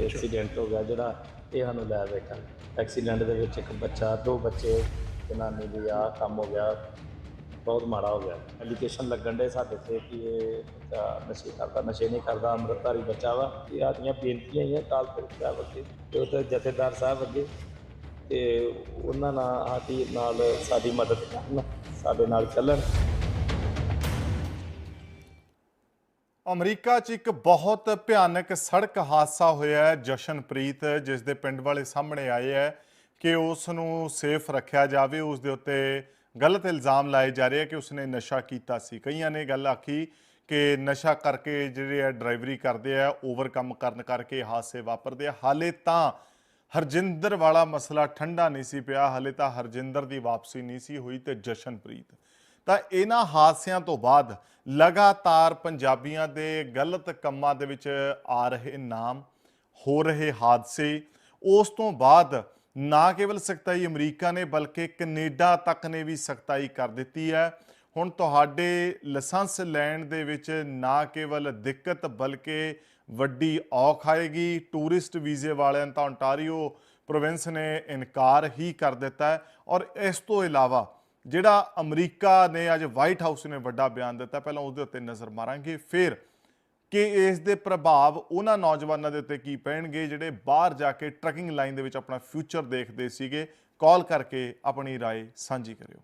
Accident ਹੋ ਗਿਆ, ਜਿਹੜਾ ਇਹ ਸਾਨੂੰ ਲੈ ਬੈਠਾ। ਐਕਸੀਡੈਂਟ ਦੇ ਵਿੱਚ ਇੱਕ ਬੱਚਾ, ਦੋ ਬੱਚੇ ਜਨਾਨੀ ਦੀ ਆ ਕੰਮ ਹੋ ਗਿਆ, ਬਹੁਤ ਮਾੜਾ ਹੋ ਗਿਆ। ਐਲੀਗੇਸ਼ਨ ਲੱਗਣ ਦੇ ਸਾਡੇ ਤੇ ਕਿ ਇਹ ਬੱਚਾ ਨਸ਼ੇ ਕਰਦਾ, ਨਸ਼ੇ ਨਹੀਂ ਕਰਦਾ, ਅੰਮ੍ਰਿਤਧਾਰੀ ਬੱਚਾ ਵਾ। ਇਹ ਆਦੀਆਂ ਬੇਨਤੀਆਂ ਹੀ ਆ ਕਾਲ ਤਖਤ ਸਾਹਿਬ ਅੱਗੇ, ਤੇ ਉੱਥੇ ਜਥੇਦਾਰ ਸਾਹਿਬ ਅੱਗੇ, ਤੇ ਉਹਨਾਂ ਨਾਲ ਸਾਡੀ ਨਾਲ ਸਾਡੀ ਮਦਦ ਕਰਨ, ਸਾਡੇ ਨਾਲ ਚੱਲਣ। ਅਮਰੀਕਾ 'ਚ ਇੱਕ ਬਹੁਤ ਭਿਆਨਕ ਸੜਕ ਹਾਦਸਾ ਹੋਇਆ ਹੈ, ਜਸ਼ਨਪ੍ਰੀਤ, ਜਿਸ ਦੇ ਪਿੰਡ ਵਾਲੇ ਸਾਹਮਣੇ ਆਏ ਹੈ ਕਿ ਉਸ ਨੂੰ ਸੇਫ ਰੱਖਿਆ ਜਾਵੇ। ਉਸ ਦੇ ਉੱਤੇ ਗਲਤ ਇਲਜ਼ਾਮ ਲਾਏ ਜਾ ਰਹੇ ਹੈ ਕਿ ਉਸਨੇ ਨਸ਼ਾ ਕੀਤਾ ਸੀ। ਕਈਆਂ ਨੇ ਗੱਲ ਆਖੀ ਕਿ ਨਸ਼ਾ ਕਰਕੇ ਜਿਹੜੇ ਆ ਡਰਾਈਵਰੀ ਕਰਦੇ ਆ, ਓਵਰਕਮ ਕਰਨ ਕਰਕੇ ਹਾਦਸੇ ਵਾਪਰਦੇ ਆ। ਹਾਲੇ ਤਾਂ ਹਰਜਿੰਦਰ ਵਾਲਾ ਮਸਲਾ ਠੰਡਾ ਨਹੀਂ ਸੀ ਪਿਆ। ਹਾਲੇ ਤਾਂ ਹਰਜਿੰਦਰ ਦੀ ਵਾਪਸੀ ਨਹੀਂ ਸੀ ਹੋਈ ਤੇ ਜਸ਼ਨਪ੍ਰੀਤ। ਤਾਂ ਇਹਨਾਂ ਹਾਦਸਿਆਂ ਤੋਂ ਬਾਅਦ ਲਗਾਤਾਰ ਪੰਜਾਬੀਆਂ ਦੇ ਗਲਤ ਕੰਮਾਂ ਦੇ ਵਿੱਚ ਆ ਰਹੇ ਨਾਮ, ਹੋ ਰਹੇ ਹਾਦਸੇ। ਉਸ ਤੋਂ ਬਾਅਦ ਨਾ ਕੇਵਲ ਸਖਤਾਈ ਅਮਰੀਕਾ ਨੇ, ਬਲਕਿ ਕੈਨੇਡਾ ਤੱਕ ਨੇ ਵੀ ਸਖਤਾਈ ਕਰ ਦਿੱਤੀ ਹੈ। ਹੁਣ ਤੁਹਾਡੇ ਲਾਇਸੈਂਸ ਲੈਣ ਦੇ ਵਿੱਚ ਨਾ ਕੇਵਲ ਦਿੱਕਤ, ਬਲਕਿ ਵੱਡੀ ਔਖ ਆਏਗੀ। ਟੂਰਿਸਟ ਵੀਜ਼ੇ ਵਾਲਿਆਂ ਤਾਂ ਓਨਟਾਰੀਓ ਪ੍ਰੋਵਿੰਸ ਨੇ ਇਨਕਾਰ ਹੀ ਕਰ ਦਿੱਤਾ ਹੈ। ਔਰ ਇਸ ਤੋਂ ਇਲਾਵਾ ਜਿਹੜਾ ਅਮਰੀਕਾ ਨੇ ਅੱਜ ਵਾਈਟ ਹਾਊਸ ਨੇ ਵੱਡਾ ਬਿਆਨ ਦਿੱਤਾ ਪਹਿਲਾਂ ਉਹਦੇ ਉੱਤੇ ਨਜ਼ਰ ਮਾਰਾਂਗੇ ਫਿਰ ਕਿ ਇਸ ਦੇ ਪ੍ਰਭਾਵ ਉਹਨਾਂ ਨੌਜਵਾਨਾਂ ਦੇ ਉੱਤੇ ਕੀ ਪੈਣਗੇ ਜਿਹੜੇ ਬਾਹਰ ਜਾ ਕੇ ਟਰੱਕਿੰਗ ਲਾਈਨ ਦੇ ਵਿੱਚ ਆਪਣਾ ਫਿਊਚਰ ਦੇਖਦੇ ਸੀਗੇ ਕਾਲ ਕਰਕੇ ਆਪਣੀ رائے ਸਾਂਝੀ ਕਰਿਓ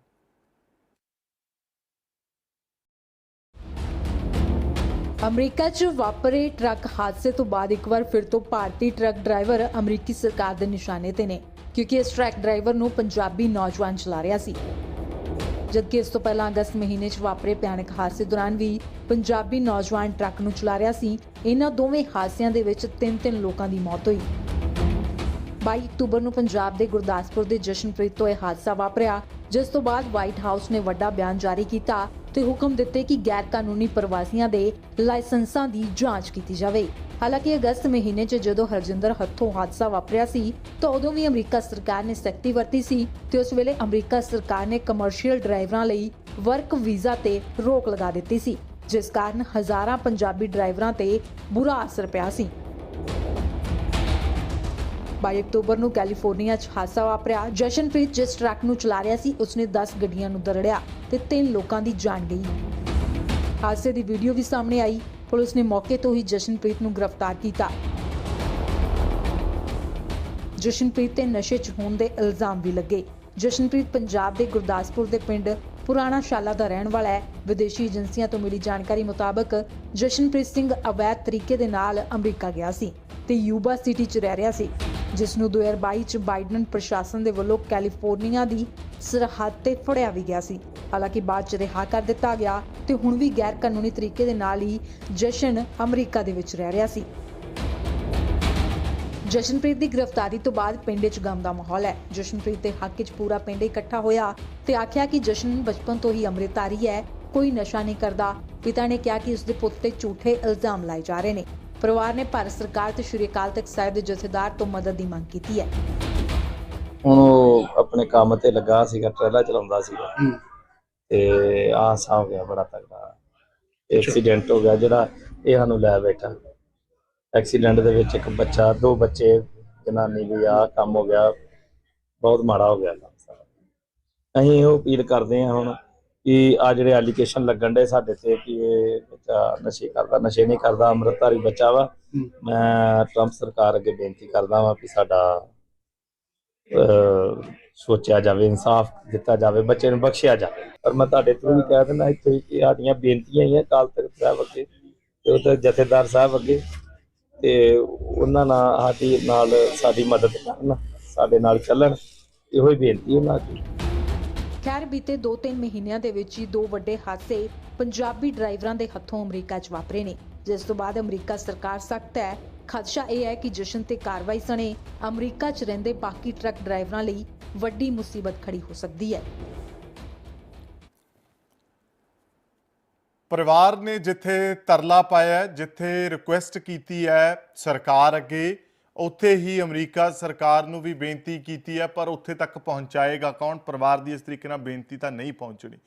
ਅਮਰੀਕਾ 'ਚ ਵਾਪਰੇ ਟਰੱਕ ਹਾਦਸੇ ਤੋਂ ਬਾਅਦ ਇੱਕ ਵਾਰ ਫਿਰ ਤੋਂ ਭਾਰਤੀ ਟਰੱਕ ਡਰਾਈਵਰ ਅਮਰੀਕੀ ਸਰਕਾਰ ਦੇ ਨਿਸ਼ਾਨੇ ਤੇ ਨੇ ਕਿਉਂਕਿ ਇਸ ਟਰੱਕ ਡਰਾਈਵਰ ਨੂੰ ਪੰਜਾਬੀ ਨੌਜਵਾਨ ਚਲਾ ਰਿਹਾ ਸੀ ਜਦਕਿ ਇਸ ਤੋਂ ਪਹਿਲਾਂ ਅਗਸਤ ਮਹੀਨੇ 'ਚ ਵਾਪਰੇ ਭਿਆਨਕ ਹਾਦਸੇ ਦੌਰਾਨ ਵੀ ਪੰਜਾਬੀ ਨੌਜਵਾਨ ਟਰੱਕ ਨੂੰ ਚਲਾ ਰਿਹਾ ਸੀ, ਇਹਨਾਂ ਦੋਵੇਂ ਹਾਦਸਿਆਂ ਦੇ ਵਿੱਚ ਤਿੰਨ ਤਿੰਨ ਲੋਕਾਂ ਦੀ ਮੌਤ ਹੋਈ। 22 ਅਕਤੂਬਰ ਨੂੰ ਪੰਜਾਬ ਦੇ ਗੁਰਦਾਸਪੁਰ ਦੇ ਜਸ਼ਨਪ੍ਰੀਤ ਤੋਂ ਇਹ ਹਾਦਸਾ ਵਾਪਰਿਆ, ਜਿਸ ਤੋਂ ਬਾਅਦ ਵਾਈਟ ਹਾਊਸ ਨੇ ਵੱਡਾ ਬਿਆਨ ਜਾਰੀ ਕੀਤਾ ਤੇ ਹੁਕਮ ਦਿੱਤੇ ਕਿ ਗੈਰ ਕਾਨੂੰਨੀ ਪ੍ਰਵਾਸੀਆਂ ਦੇ ਲਾਇਸੈਂਸਾਂ ਦੀ ਜਾਂਚ ਕੀਤੀ ਜਾਵੇ। ਹਾਲਾਂਕਿ ਅਗਸਤ ਮਹੀਨੇ 'ਚ ਜਦੋਂ ਹਰਜਿੰਦਰ ਹੱਥੋਂ ਹਾਦਸਾ ਵਾਪਰਿਆ ਸੀ, ਤਾਂ ਉਦੋਂ ਵੀ ਅਮਰੀਕਾ ਸਰਕਾਰ ਨੇ ਸਖਤੀ ਵਰਤੀ ਸੀ ਤੇ ਉਸ ਵੇਲੇ ਅਮਰੀਕਾ ਸਰਕਾਰ ਨੇ ਕਮਰਸ਼ੀਅਲ ਡਰਾਈਵਰਾਂ ਲਈ ਵਰਕ ਵੀਜ਼ਾ ਤੇ ਰੋਕ ਲਗਾ ਦਿੱਤੀ ਸੀ, ਜਿਸ ਕਾਰਨ ਹਜ਼ਾਰਾਂ ਪੰਜਾਬੀ ਡਰਾਈਵਰਾਂ ਤੇ ਬੁਰਾ ਅਸਰ ਪਿਆ ਸੀ। 22 ਅਕਤੂਬਰ ਨੂੰ ਕੈਲੀਫੋਰਨੀਆ 'ਚ ਹਾਦਸਾ ਵਾਪਰਿਆ। ਜਸ਼ਨਪ੍ਰੀਤ ਜਿਸ ਟਰੱਕ ਨੂੰ ਚਲਾ ਰਿਹਾ ਸੀ, ਉਸਨੇ 10 ਗੱਡੀਆਂ ਨੂੰ ਦਰੜਿਆ ਤੇ ਤਿੰਨ ਲੋਕਾਂ ਦੀ ਜਾਨ ਗਈ। ਹਾਦਸੇ ਦੀ ਵੀਡੀਓ ਵੀ ਸਾਹਮਣੇ ਆਈ। ਪੁਲਿਸ ਨੇ ਮੌਕੇ ਤੋਂ ਹੀ ਜਸ਼ਨਪ੍ਰੀਤ ਨੂੰ ਗ੍ਰਿਫਤਾਰ ਕੀਤਾ। ਜਸ਼ਨਪ੍ਰੀਤ ਤੇ ਨਸ਼ੇ 'ਚ ਹੋਣ ਦੇ ਇਲਜ਼ਾਮ ਵੀ ਲੱਗੇ। ਜਸ਼ਨਪ੍ਰੀਤ ਪੰਜਾਬ ਦੇ ਗੁਰਦਾਸਪੁਰ ਦੇ ਪਿੰਡ ਪੁਰਾਣਾ ਸ਼ਾਲਾ ਦਾ ਰਹਿਣ ਵਾਲਾ ਹੈ। ਵਿਦੇਸ਼ੀ ਏਜੰਸੀਆਂ ਤੋਂ ਮਿਲੀ ਜਾਣਕਾਰੀ ਮੁਤਾਬਕ ਜਸ਼ਨਪ੍ਰੀਤ ਸਿੰਘ ਅਵੈਧ ਤਰੀਕੇ ਦੇ ਨਾਲ ਅਮਰੀਕਾ ਗਿਆ ਸੀ ਤੇ ਯੂਬਾ ਸਿਟੀ 'ਚ ਰਹਿ ਰਿਹਾ ਸੀ। ਜਿਸ ਨੂੰ 2022 'ਚ ਬਾਈਡਨ ਪ੍ਰਸ਼ਾਸਨ ਦੇ ਵੱਲੋਂ ਕੈਲੀਫੋਰਨੀਆ ਦੀ ਸਰਹੱਦ ਤੇ ਫੜਿਆ ਵੀ ਗਿਆ ਸੀ। ਹਾਲਾਂਕਿ ਬਾਅਦ 'ਚ ਰਿਹਾ ਕਰ ਦਿੱਤਾ ਗਿਆ ਤੇ ਹੁਣ ਵੀ ਗੈਰ ਕਾਨੂੰਨੀ ਤਰੀਕੇ ਦੇ ਨਾਲ ਹੀ ਜਸ਼ਨ ਅਮਰੀਕਾ ਦੇ ਵਿੱਚ ਰਹਿ ਰਿਹਾ ਸੀ। ਜਸ਼ਨਪ੍ਰੀਤ ਦੀ ਗ੍ਰਿਫਤਾਰੀ ਤੋਂ ਬਾਅਦ ਪਿੰਡ 'ਚ ਗਮ ਦਾ ਮਾਹੌਲ ਹੈ। ਜਸ਼ਨਪ੍ਰੀਤ ਦੇ ਹੱਕ 'ਚ ਪੂਰਾ ਪਿੰਡ ਇਕੱਠਾ ਹੋਇਆ ਤੇ ਆਖਿਆ ਕਿ ਜਸ਼ਨ ਬਚਪਨ ਤੋਂ ਹੀ ਅੰਮ੍ਰਿਤਾਰੀ ਹੈ, ਕੋਈ ਨਸ਼ਾ ਨਹੀਂ ਕਰਦਾ। ਪਿਤਾ ਨੇ ਕਿਹਾ ਕਿ ਉਸ ਦੇ ਪੁੱਤ ਤੇ ਝੂਠੇ ਇਲਜ਼ਾਮ ਲਾਏ ਜਾ ਰਹੇ ਨੇ। ਪਰਿਵਾਰ ਨੇ ਭਾਰਤ ਸਰਕਾਰ ਤੇ ਸ਼੍ਰੀ ਅਕਾਲ ਤਖਤ ਸਾਹਿਬ ਦੇ ਜਥੇਦਾਰ ਤੋਂ ਮਦਦ ਦੀ ਮੰਗ ਕੀਤੀ ਹੈ। ਹੁਣ ਉਹ ਆਪਣੇ ਕੰਮ ਤੇ ਲੱਗਾ ਸੀਗਾ ਟਰੇਲਾ ਚਲਾਉਂਦਾ ਸੀਗਾ। ਤੇ ਆਸਾ ਹੋ ਗਿਆ ਬੜਾ ਤਗੜਾ ਐਕਸੀਡੈਂਟ ਹੋ ਗਿਆ ਜਿਹੜਾ ਇਹ ਸਾਨੂੰ ਲੈ ਬੈਠਾ। ਐਕਸੀਡੈਂਟ ਦੇ ਵਿੱਚ ਇੱਕ ਬੱਚਾ ਦੋ ਬੱਚੇ ਜਨਾਨੀ ਦੀ ਆ ਕੰਮ ਹੋ ਗਿਆ। ਬਹੁਤ ਮਾੜਾ ਹੋ ਗਿਆ। ਅਸੀਂ ਉਹ ਅਪੀਲ ਕਰਦੇ ਹਾਂ ਹੁਣ ਕਿ ਆ ਜਿਹੜੇ ਐਲੀਗੇਸ਼ਨ ਲੱਗਣ ਦੇ ਸਾਡੇ ਤੇ ਕਿ ਇਹ ਬੱਚਾ ਨਸ਼ੇ ਕਰਦਾ ਨਸ਼ੇ ਨਹੀਂ ਕਰਦਾ ਅੰਮ੍ਰਿਤਧਾਰੀ ਬੱਚਾ ਵਾ। ਮੈਂ ਟਰੰਪ ਸਰਕਾਰ ਅੱਗੇ ਬੇਨਤੀ ਕਰਦਾ ਵਾਂ ਕਿ ਸਾਡਾ ਸੋਚਿਆ ਜਾਵੇ ਇਨਸਾਫ ਦਿੱਤਾ ਜਾਵੇ ਬੱਚੇ ਨੂੰ ਬਖਸ਼ਿਆ ਜਾਵੇ। ਪਰ ਮੈਂ ਤੁਹਾਡੇ ਤੋਂ ਵੀ ਕਹਿ ਦਿੰਦਾ ਇੱਥੇ ਕਿ ਸਾਡੀਆਂ ਬੇਨਤੀਆਂ ਹੀ ਆ ਕਾਲ ਤਖਤ ਸਾਹਿਬ ਅੱਗੇ ਤੇ ਉਹਦੇ ਜਥੇਦਾਰ ਸਾਹਿਬ ਅੱਗੇ ਤੇ ਉਹਨਾਂ ਨਾਲ ਸਾਡੀ ਨਾਲ ਸਾਡੀ ਮਦਦ ਕਰਨ ਸਾਡੇ ਨਾਲ ਚੱਲਣ। ਇਹੋ ਹੀ ਬੇਨਤੀ ਉਹਨਾਂ ਦੀ। ਖੈਰ ਬੀਤੇ 2-3 ਮਹੀਨਿਆਂ ਦੇ ਵਿੱਚ ਹੀ ਦੋ ਵੱਡੇ ਹਾਦਸੇ ਪੰਜਾਬੀ ਡਰਾਈਵਰਾਂ ਦੇ ਹੱਥੋਂ ਅਮਰੀਕਾ 'ਚ ਵਾਪਰੇ ਨੇ। ਜਿਸ ਤੋਂ ਬਾਅਦ ਅਮਰੀਕਾ ਸਰਕਾਰ ਸਖਤ ਹੈ। ਖਦਸ਼ਾ ਇਹ ਹੈ ਕਿ ਜਸ਼ਨ ਤੇ ਕਾਰਵਾਈ ਸਣੇ ਅਮਰੀਕਾ 'ਚ ਰਹਿੰਦੇ ਬਾਕੀ ਟਰੱਕ ਡਰਾਈਵਰਾਂ ਲਈ ਵੱਡੀ ਮੁਸੀਬਤ ਖੜੀ ਹੋ ਸਕਦੀ ਹੈ। ਪਰਿਵਾਰ ਨੇ ਜਿੱਥੇ ਤਰਲਾ ਪਾਇਆ ਜਿੱਥੇ ਰਿਕੁਐਸਟ ਕੀਤੀ ਹੈ ਸਰਕਾਰ ਅੱਗੇ ਉੱਥੇ ਹੀ ਅਮਰੀਕਾ ਸਰਕਾਰ ਨੂੰ ਵੀ ਬੇਨਤੀ ਕੀਤੀ ਹੈ, ਪਰ ਉੱਥੇ ਤੱਕ ਪਹੁੰਚਾਏਗਾ ਕੌਣ? ਪਰਿਵਾਰ ਦੀ ਇਸ ਤਰੀਕੇ ਨਾਲ ਬੇਨਤੀ ਤਾਂ ਨਹੀਂ ਪਹੁੰਚਣੀ।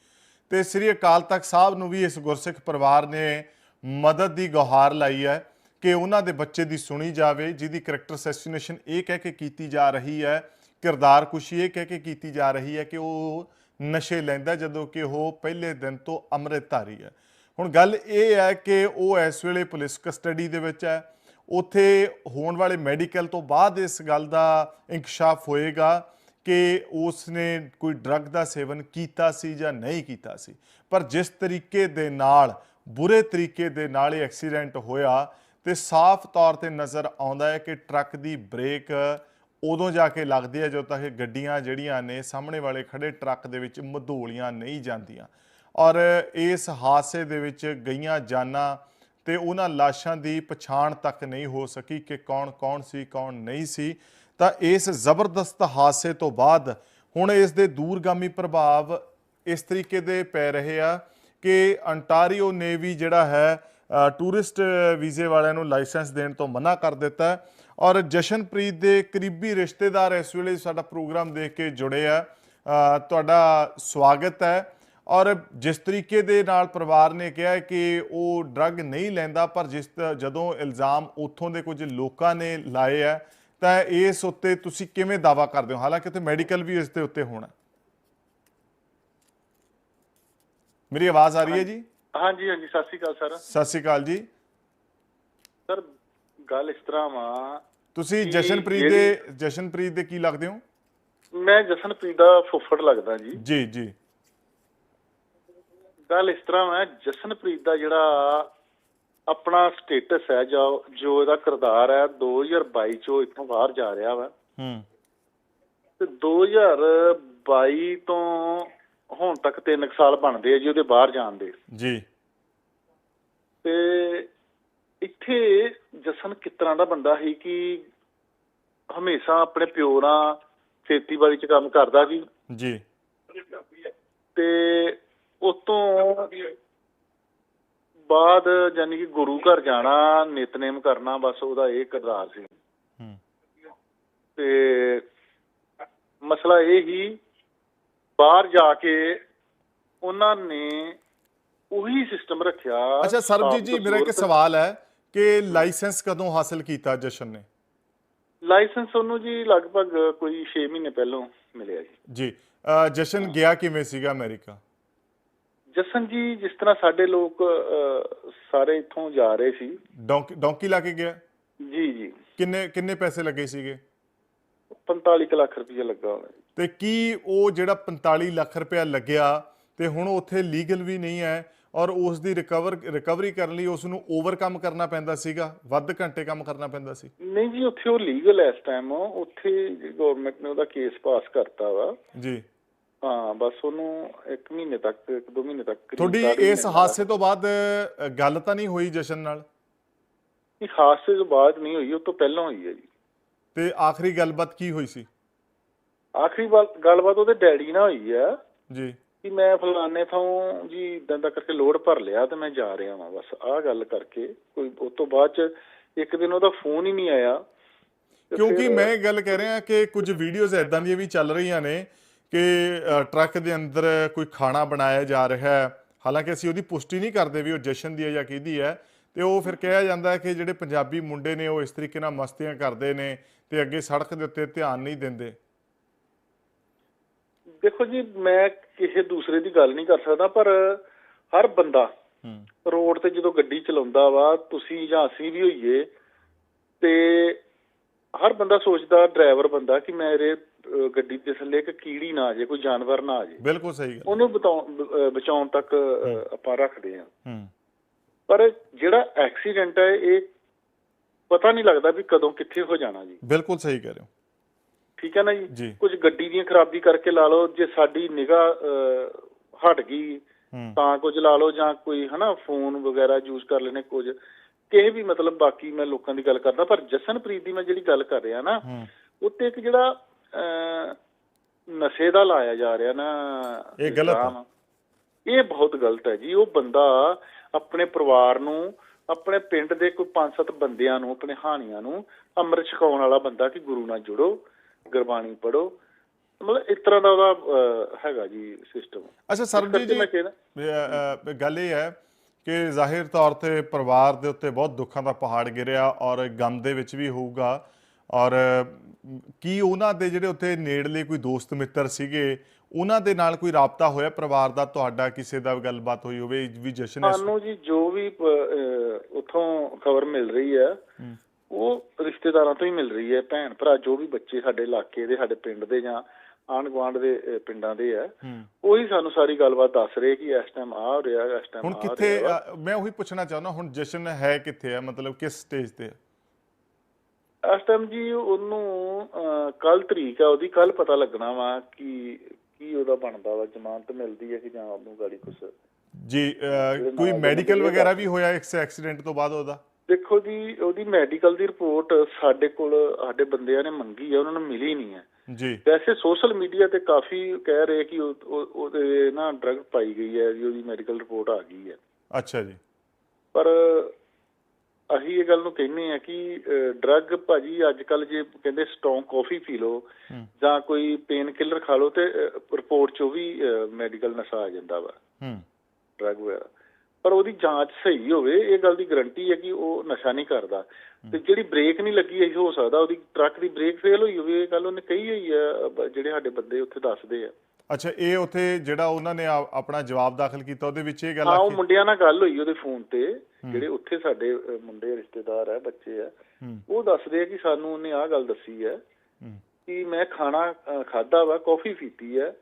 ਤੇ ਸ੍ਰੀ ਅਕਾਲ ਤਖਤ ਸਾਹਿਬ ਨੂੰ ਵੀ ਇਸ ਗੁਰਸਿੱਖ ਪਰਿਵਾਰ ਨੇ ਮਦਦ ਦੀ ਗੁਹਾਰ ਲਾਈ ਹੈ ਕਿ ਉਹਨਾਂ ਦੇ ਬੱਚੇ ਦੀ ਸੁਣੀ ਜਾਵੇ, ਜਿਹਦੀ ਕਰੈਕਟਰ ਅਸੈਸੀਨੇਸ਼ਨ ਇਹ ਕਹਿ ਕੇ ਕੀਤੀ ਜਾ ਰਹੀ ਹੈ, ਕਿਰਦਾਰ ਕੁਸ਼ੀ ਇਹ ਕਹਿ ਕੇ ਕੀਤੀ ਜਾ ਰਹੀ ਹੈ ਕਿ ਉਹ ਨਸ਼ੇ ਲੈਂਦਾ ਜਦੋਂ ਕਿ ਉਹ ਪਹਿਲੇ ਦਿਨ ਤੋਂ ਅੰਮ੍ਰਿਤਧਾਰੀ ਹੈ। ਹੁਣ ਗੱਲ ਇਹ ਹੈ ਕਿ ਉਹ ਇਸ ਵੇਲੇ ਪੁਲਿਸ ਕਸਟਡੀ ਦੇ ਵਿੱਚ ਹੈ। ਉੱਥੇ ਹੋਣ ਵਾਲੇ ਮੈਡੀਕਲ ਤੋਂ ਬਾਅਦ ਇਸ ਗੱਲ ਦਾ ਇਨਕਸ਼ਾਫ ਹੋਏਗਾ ਕਿ ਉਸ ਨੇ ਕੋਈ ਡਰੱਗ ਦਾ ਸੇਵਨ ਕੀਤਾ ਸੀ ਜਾਂ ਨਹੀਂ ਕੀਤਾ ਸੀ। ਪਰ ਜਿਸ ਤਰੀਕੇ ਦੇ ਨਾਲ, ਬੁਰੇ ਤਰੀਕੇ ਦੇ ਨਾਲ ਇਹ ਐਕਸੀਡੈਂਟ ਹੋਇਆ ਤੇ ਸਾਫ਼ ਤੌਰ ਤੇ ਨਜ਼ਰ ਆਉਂਦਾ ਹੈ ਕਿ ਟਰੱਕ ਦੀ ਬ੍ਰੇਕ ਉਦੋਂ ਜਾ ਕੇ ਲੱਗਦੀ ਹੈ ਜਦੋਂ ਤੱਕ ਗੱਡੀਆਂ ਜਿਹੜੀਆਂ ਨੇ ਸਾਹਮਣੇ ਵਾਲੇ ਖੜੇ ਟਰੱਕ ਦੇ ਵਿੱਚ ਮਧੋਲੀਆਂ ਨਹੀਂ ਜਾਂਦੀਆਂ। ਔਰ ਇਸ ਹਾਦਸੇ ਦੇ ਵਿੱਚ ਗਈਆਂ ਜਾਨਾਂ ਤੇ ਉਹਨਾਂ ਲਾਸ਼ਾਂ ਦੀ ਪਛਾਣ ਤੱਕ ਨਹੀਂ ਹੋ ਸਕੀ ਕਿ ਕੌਣ ਕੌਣ ਸੀ, ਕੌਣ ਨਹੀਂ ਸੀ। ਤਾਂ ਇਸ ਜ਼ਬਰਦਸਤ ਹਾਦਸੇ ਤੋਂ ਬਾਅਦ ਹੁਣ ਇਸ ਦੇ ਦੂਰਗਾਮੀ ਪ੍ਰਭਾਵ ਇਸ ਤਰੀਕੇ ਦੇ ਪੈ ਰਹੇ ਆ ਕਿ ਅੰਟਾਰੀਓ ਨੇ ਵੀ ਜਿਹੜਾ ਹੈ ਟੂਰਿਸਟ ਵੀਜ਼ੇ ਵਾਲਿਆਂ ਨੂੰ ਲਾਇਸੈਂਸ ਦੇਣ ਤੋਂ ਮਨਾ ਕਰ ਦਿੱਤਾ ਔਰ ਜਸ਼ਨਪ੍ਰੀਤ ਦੇ ਕਰੀਬੀ ਰਿਸ਼ਤੇਦਾਰ ਇਸ ਵੇਲੇ ਸਾਡਾ ਪ੍ਰੋਗਰਾਮ ਦੇਖ ਕੇ ਜੁੜੇ ਆ। ਤੁਹਾਡਾ ਸਵਾਗਤ ਹੈ। ਔਰ ਜਿਸ ਤਰੀਕੇ ਦੇ ਨਾਲ ਪਰਿਵਾਰ ਨੇ ਕਿਹਾ ਕਿ ਉਹ ਡਰੱਗ ਨਹੀਂ ਲੈਂਦਾ ਪਰ ਜਿਸ ਜਦੋਂ ਇਲਜ਼ਾਮ ਉੱਥੋਂ ਦੇ ਕੁਝ ਲੋਕਾਂ ਨੇ ਲਾਏ ਆ ਤਾਂ ਇਸ ਉੱਤੇ ਤੁਸੀਂ ਕਿਵੇਂ ਦਾਵਾ ਕਰਦੇ ਹੋ? ਹਾਲਾਂਕਿ ਤੇ ਮੈਡੀਕਲ ਵੀ ਇਸ ਦੇ ਉੱਤੇ ਹੋਣਾ। ਮੇਰੀ ਆਵਾਜ਼ ਆ ਰਹੀ ਹੈ ਜੀ? ਹਾਂਜੀ ਹਾਂਜੀ ਸਤਿ ਸ਼੍ਰੀ ਅਕਾਲ ਸਰ। ਸਤਿ ਸ਼੍ਰੀ ਅਕਾਲ ਜੀ। ਸਰ ਗੱਲ ਇਸ ਤਰ੍ਹਾਂ ਵਾ ਤੁਸੀਂ ਜਸ਼ਨਪ੍ਰੀਤ ਦੇ ਜਸ਼ਨਪ੍ਰੀਤ ਦੇ ਕੀ ਲੱਗਦੇ ਹੋ? ਮੈਂ ਜਸਨਪ੍ਰੀਤ ਦਾ ਫੁੱਫੜ ਲੱਗਦਾ ਜੀ। ਜੀ ਜੀ। ਗੱਲ ਇਸ ਤਰ੍ਹਾਂ ਵਾ ਜਸਨਪ੍ਰੀਤ ਦਾ ਜਿਹੜਾ ਆਪਣਾ ਸਟੇਟਸ ਹੈ ਜੋ ਜੋ ਇਹਦਾ ਕਿਰਦਾਰ ਹੈ 2022 ਚੋਂ ਇੱਥੋਂ ਬਾਹਰ ਜਾ ਰਿਹਾ ਵਾ। ਹੂੰ। ਤੇ 2022 ਤੋਂ ਹੁਣ ਤੱਕ 3 ਸਾਲ ਬਣਦੇ ਆ ਜੀ ਉਹਦੇ ਬਾਹਰ ਜਾਣ ਦੇ। ਜੀ। ਤੇ ਇੱਥੇ ਜਸਨ ਤਰ੍ਹਾਂ ਦਾ ਬੰਦਾ ਸੀ ਕਿ ਹਮੇਸ਼ਾ ਆਪਣੇ ਪਿਓ ਨਾਲ ਖੇਤੀਬਾੜੀ 'ਚ ਕੰਮ ਕਰਦਾ ਸੀ? ਜੀ। ਤੇ ਉਸ ਤੋਂ ਬਾਅਦ ਯਾਨੀ ਕਿ ਗੁਰੂ ਘਰ ਜਾਣਾ ਨਿਤਨੇਮ ਕਰਨਾ ਬਸ ਉਹਦਾ ਇਹ ਕਿਰਦਾਰ ਸੀ। ਹੂੰ। ਤੇ ਮਸਲਾ ਇਹ ਹੀ ਬਾਹਰ ਜਾ ਕੇ ਉਹਨਾਂ ਨੇ ਉਹੀ ਸਿਸਟਮ ਰੱਖਿਆ। ਅੱਛਾ ਸਰਬਜੀਤ ਜੀ ਮੇਰਾ ਇੱਕ ਸਵਾਲ ਹੈ ਕਿ ਲਾਇਸੈਂਸ ਕਦੋਂ ਹਾਸਲ ਕੀਤਾ ਜਸ਼ਨ ਨੇ? ਲਾਇਸੈਂਸ ਉਹਨੂੰ ਜੀ ਲਗਭਗ ਕੋਈ 6 ਮਹੀਨੇ ਪਹਿਲਾਂ ਮਿਲਿਆ ਜੀ। ਜੀ ਜਸ਼ਨ ਗਿਆ ਕਿਵੇਂ ਸੀਗਾ ਅਮਰੀਕਾ? ਜਸਨ ਜੀ ਜਿਸ ਤਰ੍ਹਾਂ ਸਾਡੇ ਲੋਕ ਸਾਰੇ ਇੱਥੋਂ ਜਾ ਰਹੇ ਸੀ। ਡੌਂਕੀ ਡੌਂਕੀ ਲਾ ਕੇ ਗਿਆ? ਜੀ ਜੀ। ਕਿੰਨੇ ਕਿੰਨੇ ਪੈਸੇ ਲੱਗੇ ਸੀਗੇ? 45 ਕੁ ਲੱਖ ਰੁਪਏ ਲੱਗਾ ਹੋਣਾ ਤੇ ਕੀ ਉਹ ਜਿਹੜਾ 45 ਲੱਖ ਰੁਪਇਆ ਲੱਗਿਆ ਤੇ ਹੁਣ ਉੱਥੇ ਲੀਗਲ ਵੀ ਨਹੀਂ ਹੈ ਔਰ ਉਸ ਦੀ ਰਿਕਵਰ ਰਿਕਵਰੀ ਕਰਨ ਲਈ ਉਸ ਨੂੰ ਓਵਰਕਮ ਕਰਨਾ ਪੈਂਦਾ ਸੀਗਾ? ਵੱਧ ਘੰਟੇ ਕੰਮ ਕਰਨਾ ਪੈਂਦਾ ਸੀ? ਨਹੀਂ ਜੀ ਉੱਥੇ ਉਹ ਲੀਗਲ ਹੈ ਇਸ ਟਾਈਮ ਉੱਥੇ ਗਵਰਨਮੈਂਟ ਨੇ ਉਹਦਾ ਕੇਸ ਪਾਸ ਕਰਤਾ ਵਾ। ਜੀ। ਹਾਂ ਬਸ ਉਹਨੂੰ 1 ਮਹੀਨੇ ਤੱਕ 1-2 ਮਹੀਨੇ ਤੱਕ ਕਰੀਬ ਤੁਹਾਡੀ ਚਾਰ ਮਹੀਨੇ ਇਸ ਤੱਕ। ਹਾਦਸੇ ਤੋਂ ਬਾਅਦ ਅ, ਗੱਲ ਤਾਂ ਨਹੀਂ ਹੋਈ ਜਸ਼ਨ ਨਾਲ? ਇਹ ਹਾਦਸੇ ਤੋਂ ਬਾਅਦ ਨਹੀਂ ਹੋਈ ਉਹ ਤੋਂ ਪਹਿਲਾਂ ਹੋਈ ਹੈ ਜੀ। ਤੇ ਆਖਰੀ ਗੱਲਬਾਤ ਕੀ ਹੋਈ ਸੀ? ਆਖਰੀ ਵਾਰ ਗੱਲਬਾਤ ਉਹਦੇ ਡੈਡੀ ਨਾਲ ਹੋਈ ਆ ਜੀ। ਕਿ ਮੈਂ ਫਲਾਣੇ ਥਾਂ ਜੀ ਇਦਾਂ ਦਾ ਕਰਕੇ ਲੋਡ ਭਰ ਲਿਆ ਤੇ ਮੈਂ ਜਾ ਰਿਹਾ ਹਾਂ ਬਸ ਆਹ ਗੱਲ ਕਰਕੇ। ਕੋਈ ਉਸ ਤੋਂ ਬਾਅਦ ਚ ਇੱਕ ਦਿਨ ਉਹਦਾ ਫੋਨ ਹੀ ਨਹੀਂ ਆਇਆ। ਤੇ ਕਿਉਂਕਿ ਫਿਰ- ਮੈਂ ਇਹ ਗੱਲ ਕਹਿ ਰਿਹਾ ਕਿ ਕੁਝ ਵੀਡੀਓਜ਼ ਐਦਾਂ ਦੀਆਂ ਵੀ ਚੱਲ ਰਹੀਆਂ ਨੇ ਕਿ ਟਰੱਕ ਦੇ ਅੰਦਰ ਕੋਈ ਖਾਣਾ ਬਣਾਇਆ ਜਾ ਰਿਹਾ ਹੈ। ਹਾਲਾਂਕਿ ਅਸੀਂ ਉਹਦੀ ਪੁਸ਼ਟੀ ਨਹੀਂ ਕਰਦੇ ਵੀ ਉਹ ਜਸ਼ਨ ਦੀ ਹੈ ਜਾਂ ਕਿਹਦੀ ਹੈ। ਤੇ ਉਹ ਫਿਰ ਕਿਹਾ ਜਾਂਦਾ ਹੈ ਕਿ ਜਿਹੜੇ ਪੰਜਾਬੀ ਮੁੰਡੇ ਨੇ ਉਹ ਇਸ ਤਰੀਕੇ ਨਾਲ ਮਸਤੀਆਂ ਕਰਦੇ ਨੇ ਤੇ ਅੱਗੇ ਸੜਕ ਦੇ ਉੱਤੇ ਧਿਆਨ ਨਹੀਂ ਦਿੰਦੇ। ਦੇਖੋ ਜੀ ਮੈਂ ਕਿਸੇ ਦੂਸਰੇ ਦੀ ਗੱਲ ਨਹੀਂ ਕਰ ਸਕਦਾ ਪਰ ਹਰ ਬੰਦਾ ਰੋਡ ਤੇ ਜਦੋਂ ਗੱਡੀ ਚਲਾਉਂਦਾ ਵਾ ਤੁਸੀਂ ਜਾਂ ਅਸੀਂ ਵੀ ਹੋਈਏ ਤੇ ਹਰ ਬੰਦਾ ਸੋਚਦਾ ਡਰਾਈਵਰ ਬੰਦਾ ਕਿ ਮੇਰੇ ਗੱਡੀ ਦੇ ਥੱਲੇ ਇੱਕ ਕੀੜੀ ਨਾ ਆ ਜਾਏ ਕੋਈ ਜਾਨਵਰ ਨਾ ਆ ਜਾਏ ਬਿਲਕੁਲ ਸਹੀ ਗੱਲ ਉਹਨੂੰ ਬਤਾਉਣ ਬਚਾਉਣ ਤੱਕ ਆਪਾਂ ਰੱਖਦੇ ਹੂੰ। ਪਰ ਜਿਹੜਾ ਐਕਸੀਡੈਂਟ ਹੈ ਇਹ ਪਤਾ ਨਹੀਂ ਲੱਗਦਾ ਵੀ ਕਦੋਂ ਕਿੱਥੇ ਹੋ ਜਾਣਾ ਜੀ। ਬਿਲਕੁਲ ਸਹੀ ਕਹਿ ਰਹੇ ਹੋ। ਠੀਕ ਹੈ ਨਾ ਜੀ। ਕੁਝ ਗੱਡੀ ਦੀਆਂ ਖਰਾਬੀ ਕਰਕੇ ਲਾ ਲਓ ਜੇ ਸਾਡੀ ਨਿਗਾਹ ਹਟ ਗਈ ਤਾਂ ਕੁਝ ਲਾ ਲਓ ਜਾਂ ਕੋਈ ਹਨਾ ਫੋਨ ਵਗੈਰਾ ਯੂਜ਼ ਕਰ ਲੈਣੇ ਕੁਝ। ਕਿਸੇ ਵੀ ਮਤਲਬ ਬਾਕੀ ਮੈਂ ਲੋਕਾਂ ਦੀ ਗੱਲ ਕਰਦਾ ਪਰ ਜਸਨਪ੍ਰੀਤ ਦੀ ਮੈਂ ਜਿਹੜੀ ਗੱਲ ਕਰ ਰਿਹਾ ਨਾ ਉੱਤੇ ਇੱਕ ਜਿਹੜਾ ਨਸ਼ੇ ਦਾ ਲਾਇਆ ਜਾ ਰਿਹਾ ਨਾ ਇਹ ਗਲਤ ਇਹ ਬਹੁਤ ਗਲਤ ਹੈ ਜੀ। ਉਹ ਬੰਦਾ ਆਪਣੇ ਪਰਿਵਾਰ ਨੂੰ ਆਪਣੇ ਪਿੰਡ ਦੇ ਕੋਈ ਪੰਜ ਸੱਤ ਬੰਦਿਆਂ ਨੂੰ ਆਪਣੇ ਹਾਣੀਆਂ ਨੂੰ ਅੰਮ੍ਰਿਤ ਛਕਾਉਣ ਵਾਲਾ ਬੰਦਾ ਕਿ ਗੁਰੂ ਨਾਲ ਜੁੜੋ ਗੁਰਬਾਣੀ ਪੜੋ ਮਤਲਬ ਇਸ ਤਰ੍ਹਾਂ ਦਾ ਉਹਦਾ ਹੈਗਾ ਜੀ ਸਿਸਟਮ ਅੱਛਾ ਸਰਬਜੀਤ ਜੀ ਗੱਲ ਇਹ ਹੈ ਕਿ ਜ਼ਾਹਿਰ ਤੌਰ ਤੇ ਪਰਿਵਾਰ ਦੇ ਉੱਤੇ ਬਹੁਤ ਦੁੱਖਾਂ ਦਾ ਪਹਾੜ ਗਿਰਿਆ ਔਰ ਗਮ ਦੇ ਵਿੱਚ ਵੀ ਹੋਊਗਾ। ਔਰ ਕੀ ਉਹਨਾਂ ਦੇ ਜਿਹੜੇ ਉੱਤੇ ਨੇੜਲੇ ਕੋਈ ਦੋਸਤ ਮਿੱਤਰ ਸੀਗੇ ਉਹਨਾਂ ਦੇ ਨਾਲ ਕੋਈ ਰਾਬਤਾ ਹੋਇਆ ਪਰਿਵਾਰ ਦਾ ਤੁਹਾਡਾ ਕਿਸੇ ਦਾ ਗੱਲਬਾਤ ਹੋਈ ਹੋਵੇ ਵੀ ਜਸ਼ਨ ਇਸ ਸਾਨੂੰ ਜੀ ਜੋ ਵੀ ਉਥੋਂ ਖਬਰ ਮਿਲ ਰਹੀ ਹੈ। ਉਹ ਰਿਸ਼ਤੇਦਾਰਾਂ ਤੋਂ ਹੀ ਮਿਲ ਰਹੀ ਹੈ ਭੈਣ ਭਰਾ ਜੋ ਵੀ ਬੱਚੇ ਸਾਡੇ ਇਲਾਕੇ ਦੇ ਸਾਡੇ ਪਿੰਡ ਦੇ ਜਾਂ ਆਂਢ ਗੁਆਂਢ ਦੇ ਅਹ, ਪਿੰਡਾਂ ਦੇ ਆ ਉਹੀ ਸਾਨੂੰ ਸਾਰੀ ਗੱਲਬਾਤ ਦੱਸ ਰਹੇ ਕਿ ਇਸ ਟਾਈਮ ਆ ਰਿਹਾ ਇਸ ਟਾਈਮ ਹੁਣ ਆ ਕਿੱਥੇ ਰਿਹਾ ਵਾ। ਅ, ਮੈਂ ਉਹੀ ਪੁੱਛਣਾ ਚਾਹੁੰਦਾ ਹੁਣ ਜਸ਼ਨ ਹੈ ਕਿੱਥੇ ਹੈ ਮਤਲਬ ਕਿਸ ਸਟੇਜ ਤੇ ਹੈ? ਇਸ ਟਾਈਮ ਜੀ ਉਹਨੂੰ ਕੱਲ ਤਰੀਕ ਆ ਉਹਦੀ ਕੱਲ ਪਤਾ ਲੱਗਣਾ ਵਾ ਕਿ ਕੀ ਉਹਦਾ ਬਣਦਾ ਵਾ ਜ਼ਮਾਨਤ ਮਿਲਦੀ ਹੈ ਕਿ ਜਾਂ ਉਹਨੂੰ ਗਾੜੀ ਕੁਛ ਜੀ ਕੋਈ ਮੈਡੀਕਲ ਵਗੈਰਾ ਵੀ ਹੋਇਆ ਇਸ ਐਕਸੀਡੈਂਟ ਤੋਂ ਬਾਅਦ ਉਹਦਾ? ਦੇਖੋ ਜੀ ਉਹਦੀ ਮੈਡੀਕਲ ਦੀ ਰਿਪੋਰਟ ਸਾਡੇ ਕੋਲ ਸਾਡੇ ਬੰਦਿਆਂ ਨੇ ਮੰਗੀ ਹੈ ਉਹਨਾਂ ਨੂੰ ਮਿਲੀ ਨਹੀਂ ਹੈ ਜੀ। ਵੈਸੇ ਸੋਸ਼ਲ ਮੀਡੀਆ ਤੇ ਕਾਫੀ ਕਹਿ ਰਹੇ ਕਿ ਉਹ- ਉਹ- ਉਹਦੇ ਨਾ ਡਰਗ ਪਾਈ ਗਈ ਹੈ ਜੀ ਉਹਦੀ ਮੈਡੀਕਲ ਰਿਪੋਰਟ ਆ ਗਈ ਹੈ। ਅੱਛਾ ਜੀ। ਪਰ ਅਸੀਂ ਇਹ ਗੱਲ ਨੂੰ ਕਹਿੰਦੇ ਆ ਕਿ ਡਰਗ ਭਾਜੀ ਅੱਜ ਕੱਲ ਜੇ ਕਹਿੰਦੇ ਸਟਰੋਂਗ ਕਾਫੀ ਪੀ ਲਓ। ਜਾਂ ਕੋਈ ਪੇਨ ਕਿਲਰ ਖਾ ਲਓ ਤੇ ਰਿਪੋਰਟ 'ਚੋਂ ਵੀ ਮੈਡੀਕਲ ਨਸ਼ਾ ਆ ਜਾਂਦਾ ਵਾ। ਹੂੰ। ਡਰਗ ਵਗੈਰਾ। ਪਰ ਉਹਦੀ ਜਾਂਚ ਸਹੀ ਹੋਵੇ ਇਹ ਗੱਲ ਦੀ ਗਾਰੰਟੀ ਹੈ ਕਿ ਉਹ ਨਸ਼ਾ ਨਹੀਂ ਕਰਦਾ। ਤੇ ਜਿਹੜੀ ਬ੍ਰੇਕ ਨਹੀਂ ਲੱਗੀ ਇਹ ਹੋ ਸਕਦਾ ਉਹਦੀ ਟਰੱਕ ਦੀ ਬ੍ਰੇਕ ਫੇਲ ਹੋਈ ਹੋਵੇ ਇਹ ਗੱਲ ਉਹਨੇ ਕਹੀ ਹੋਈ ਹੈ ਅਹ ਜਿਹੜੇ ਸਾਡੇ ਬੰਦੇ ਉੱਥੇ ਦੱਸਦੇ ਆ। ਅੱਛਾ ਇਹ ਉਥੇ ਜਿਹੜਾ ਉਹਨਾਂ ਨੇ ਆ- ਆਪਣਾ ਜਵਾਬ ਦਾਖਲ ਕੀਤਾ ਉਹਦੇ ਵਿੱਚ ਇਹ ਗੱਲ ਹਾਂ ਉਹ ਮੁੰਡਿਆਂ ਨਾਲ ਗੱਲ ਹੋਈ ਉਹਦੇ ਫੋਨ ਤੇ ਜਿਹੜੇ ਉੱਥੇ ਸਾਡੇ ਮੁੰਡੇ ਰਿਸ਼ਤੇਦਾਰ ਆ ਬੱਚੇ ਆ ਉਹ ਦੱਸਦੇ ਆ ਕਿ ਸਾਨੂੰ ਉਹਨੇ ਆਹ ਗੱਲ ਦੱਸੀ ਹੈ। ਕਿ ਮੈਂ ਖਾਣਾ ਖਾਦਾ ਵਾ ਕਾਫੀ ਪੀਤੀ ਹੈ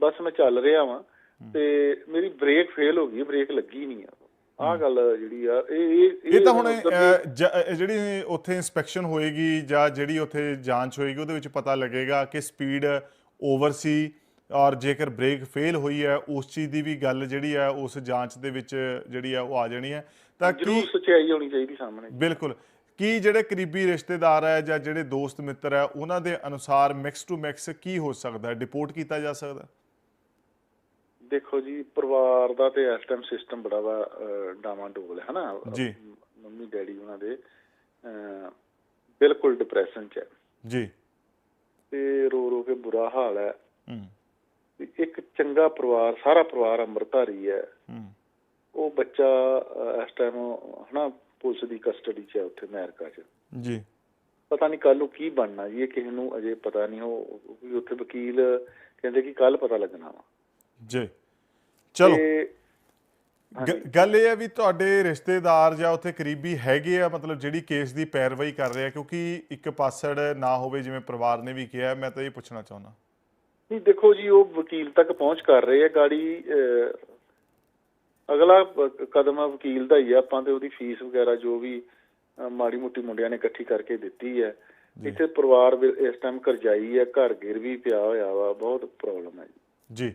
ਬਸ ਮੈਂ ਚੱਲ ਰਿਹਾ ਵਾਂ ਤੇ ਮੇਰੀ ਬ੍ਰੇਕ ਫੇਲ ਹੋ ਗਈ ਬ੍ਰੇਕ ਲੱਗੀ ਨਹੀਂ ਆ। ਆਹ ਗੱਲ ਜਿਹੜੀ ਆ ਇਹ ਇਹ ਇਹ ਤਾਂ ਹੁਣ ਜਿਹੜੀ ਉੱਥੇ ਇਨਸਪੈਕਸ਼ਨ ਹੋਏਗੀ ਜਾਂ ਜਿਹੜੀ ਉੱਥੇ ਜਾਂਚ ਹੋਏਗੀ ਉਹਦੇ ਵਿੱਚ ਪਤਾ ਲੱਗੇਗਾ ਕਿ ਸਪੀਡ ਓਵਰ ਸੀ ਔਰ ਜੇਕਰ ਬ੍ਰੇਕ ਫੇਲ ਹੋਈ ਹੈ ਉਸ ਚੀਜ਼ ਦੀ ਵੀ ਗੱਲ ਜਿਹੜੀ ਹੈ ਉਸ ਜਾਂਚ ਦੇ ਵਿੱਚ ਜਿਹੜੀ ਹੈ ਉਹ ਆ ਜਾਣੀ ਹੈ। ਤਾਂ ਕੀ ਜ਼ਰੂਰ ਸੱਚਾਈ ਹੋਣੀ ਚਾਹੀਦੀ ਸਾਹਮਣੇ। ਬਿਲਕੁਲ। ਕੀ ਜਿਹੜੇ ਕਰੀਬੀ ਰਿਸ਼ਤੇਦਾਰ ਹੈ ਜਾਂ ਜਿਹੜੇ ਦੋਸਤ ਮਿੱਤਰ ਹੈ ਉਹਨਾਂ ਦੇ ਅਨੁਸਾਰ ਮਿਕਸ ਟੂ ਮਿਕਸ ਕੀ ਹੋ ਸਕਦਾ ਹੈ? ਡਿਪੋਰਟ ਕੀਤਾ ਜਾ ਸਕਦਾ ਦੇਖੋ ਜੀ ਪਰਿਵਾਰ ਦਾ ਤੇ ਇਸ ਟਾਈਮ ਸਿਸਟਮ ਬੜਾ ਵਾ ਡਾਵਾਂ ਡੋਲ ਹੈ ਹਨਾ? ਜੀ। ਮੰਮੀ ਡੈਡੀ ਉਹਨਾਂ ਦੇ ਬਿਲਕੁਲ ਡਿਪਰੈਸ਼ਨ ਚ ਹੈ। ਜੀ। ਤੇ ਰੋ ਰੋ ਕੇ ਬੁਰਾ ਹਾਲ ਹੈ। ਹੂੰ। ਵੀ ਇੱਕ ਚੰਗਾ ਪਰਿਵਾਰ ਸਾਰਾ ਪਰਿਵਾਰ ਅੰਮ੍ਰਿਤਧਾਰੀ ਹੈ। ਹੂੰ। ਉਹ ਬੱਚਾ ਇਸ ਟਾਈਮ ਹਨਾ ਪੁਲਿਸ ਦੀ ਕਸਟਡੀ 'ਚ ਹੈ ਉੱਥੇ ਅਮਰੀਕਾ 'ਚ। ਜੀ। ਪਤਾ ਨਹੀਂ ਕੱਲ ਨੂੰ ਕੀ ਬਣਨਾ ਜੀ ਇਹ ਕਿਸੇ ਨੂੰ ਅਜੇ ਪਤਾ ਨਹੀਂ ਉਹ ਵੀ ਉੱਥੇ ਵਕੀਲ ਕਹਿੰਦੇ ਕਿ ਕੱਲ ਪਤਾ ਲੱਗਣਾ ਵਾ। ਜੀ। ਚਲੋ। ਗੱਲ ਇਹ ਹੈ ਵੀ ਤੁਹਾਡੇ ਰਿਸ਼ਤੇਦਾਰ ਜਾਂ ਉੱਥੇ ਕਰੀਬੀ ਹੈਗੇ ਆ ਮਤਲਬ ਜਿਹੜੀ ਕੇਸ ਦੀ ਪੈਰਵਾਈ ਕਰ ਰਹੇ ਆ ਕਿਉਂਕਿ ਇੱਕ ਪਾਸੜ ਨਾ ਹੋਵੇ ਜਿਵੇਂ ਪਰਿਵਾਰ ਨੇ ਵੀ ਕਿਹਾ ਮੈਂ ਤਾਂ ਇਹ ਪੁੱਛਣਾ ਚਾਹੁੰਦਾ। ਨਹੀਂ ਦੇਖੋ ਜੀ ਉਹ ਵਕੀਲ ਤੱਕ ਪਹੁੰਚ ਕਰ ਰਹੇ ਆ ਗਾੜੀ ਅਗਲਾ ਕਦਮ ਆ ਵਕੀਲ ਦਾ ਹੀ ਆ ਆਪਾਂ ਤੇ ਉਹਦੀ ਫੀਸ ਵਗੈਰਾ ਜੋ ਵੀ ਮਾੜੀ ਮੋਟੀ ਮੁੰਡਿਆਂ ਨੇ ਇਕੱਠੀ ਕਰਕੇ ਦਿੱਤੀ ਹੈ। ਇੱਥੇ ਪਰਿਵਾਰ ਇਸ ਟਾਈਮ ਕਰਜ਼ਾਈ ਹੈ ਘਰ ਗਿਰ ਵੀ ਪਿਆ ਹੋਇਆ ਵਾ ਬਹੁਤ ਪ੍ਰੋਬਲਮ ਹੈ ਜੀ। ਜੀ।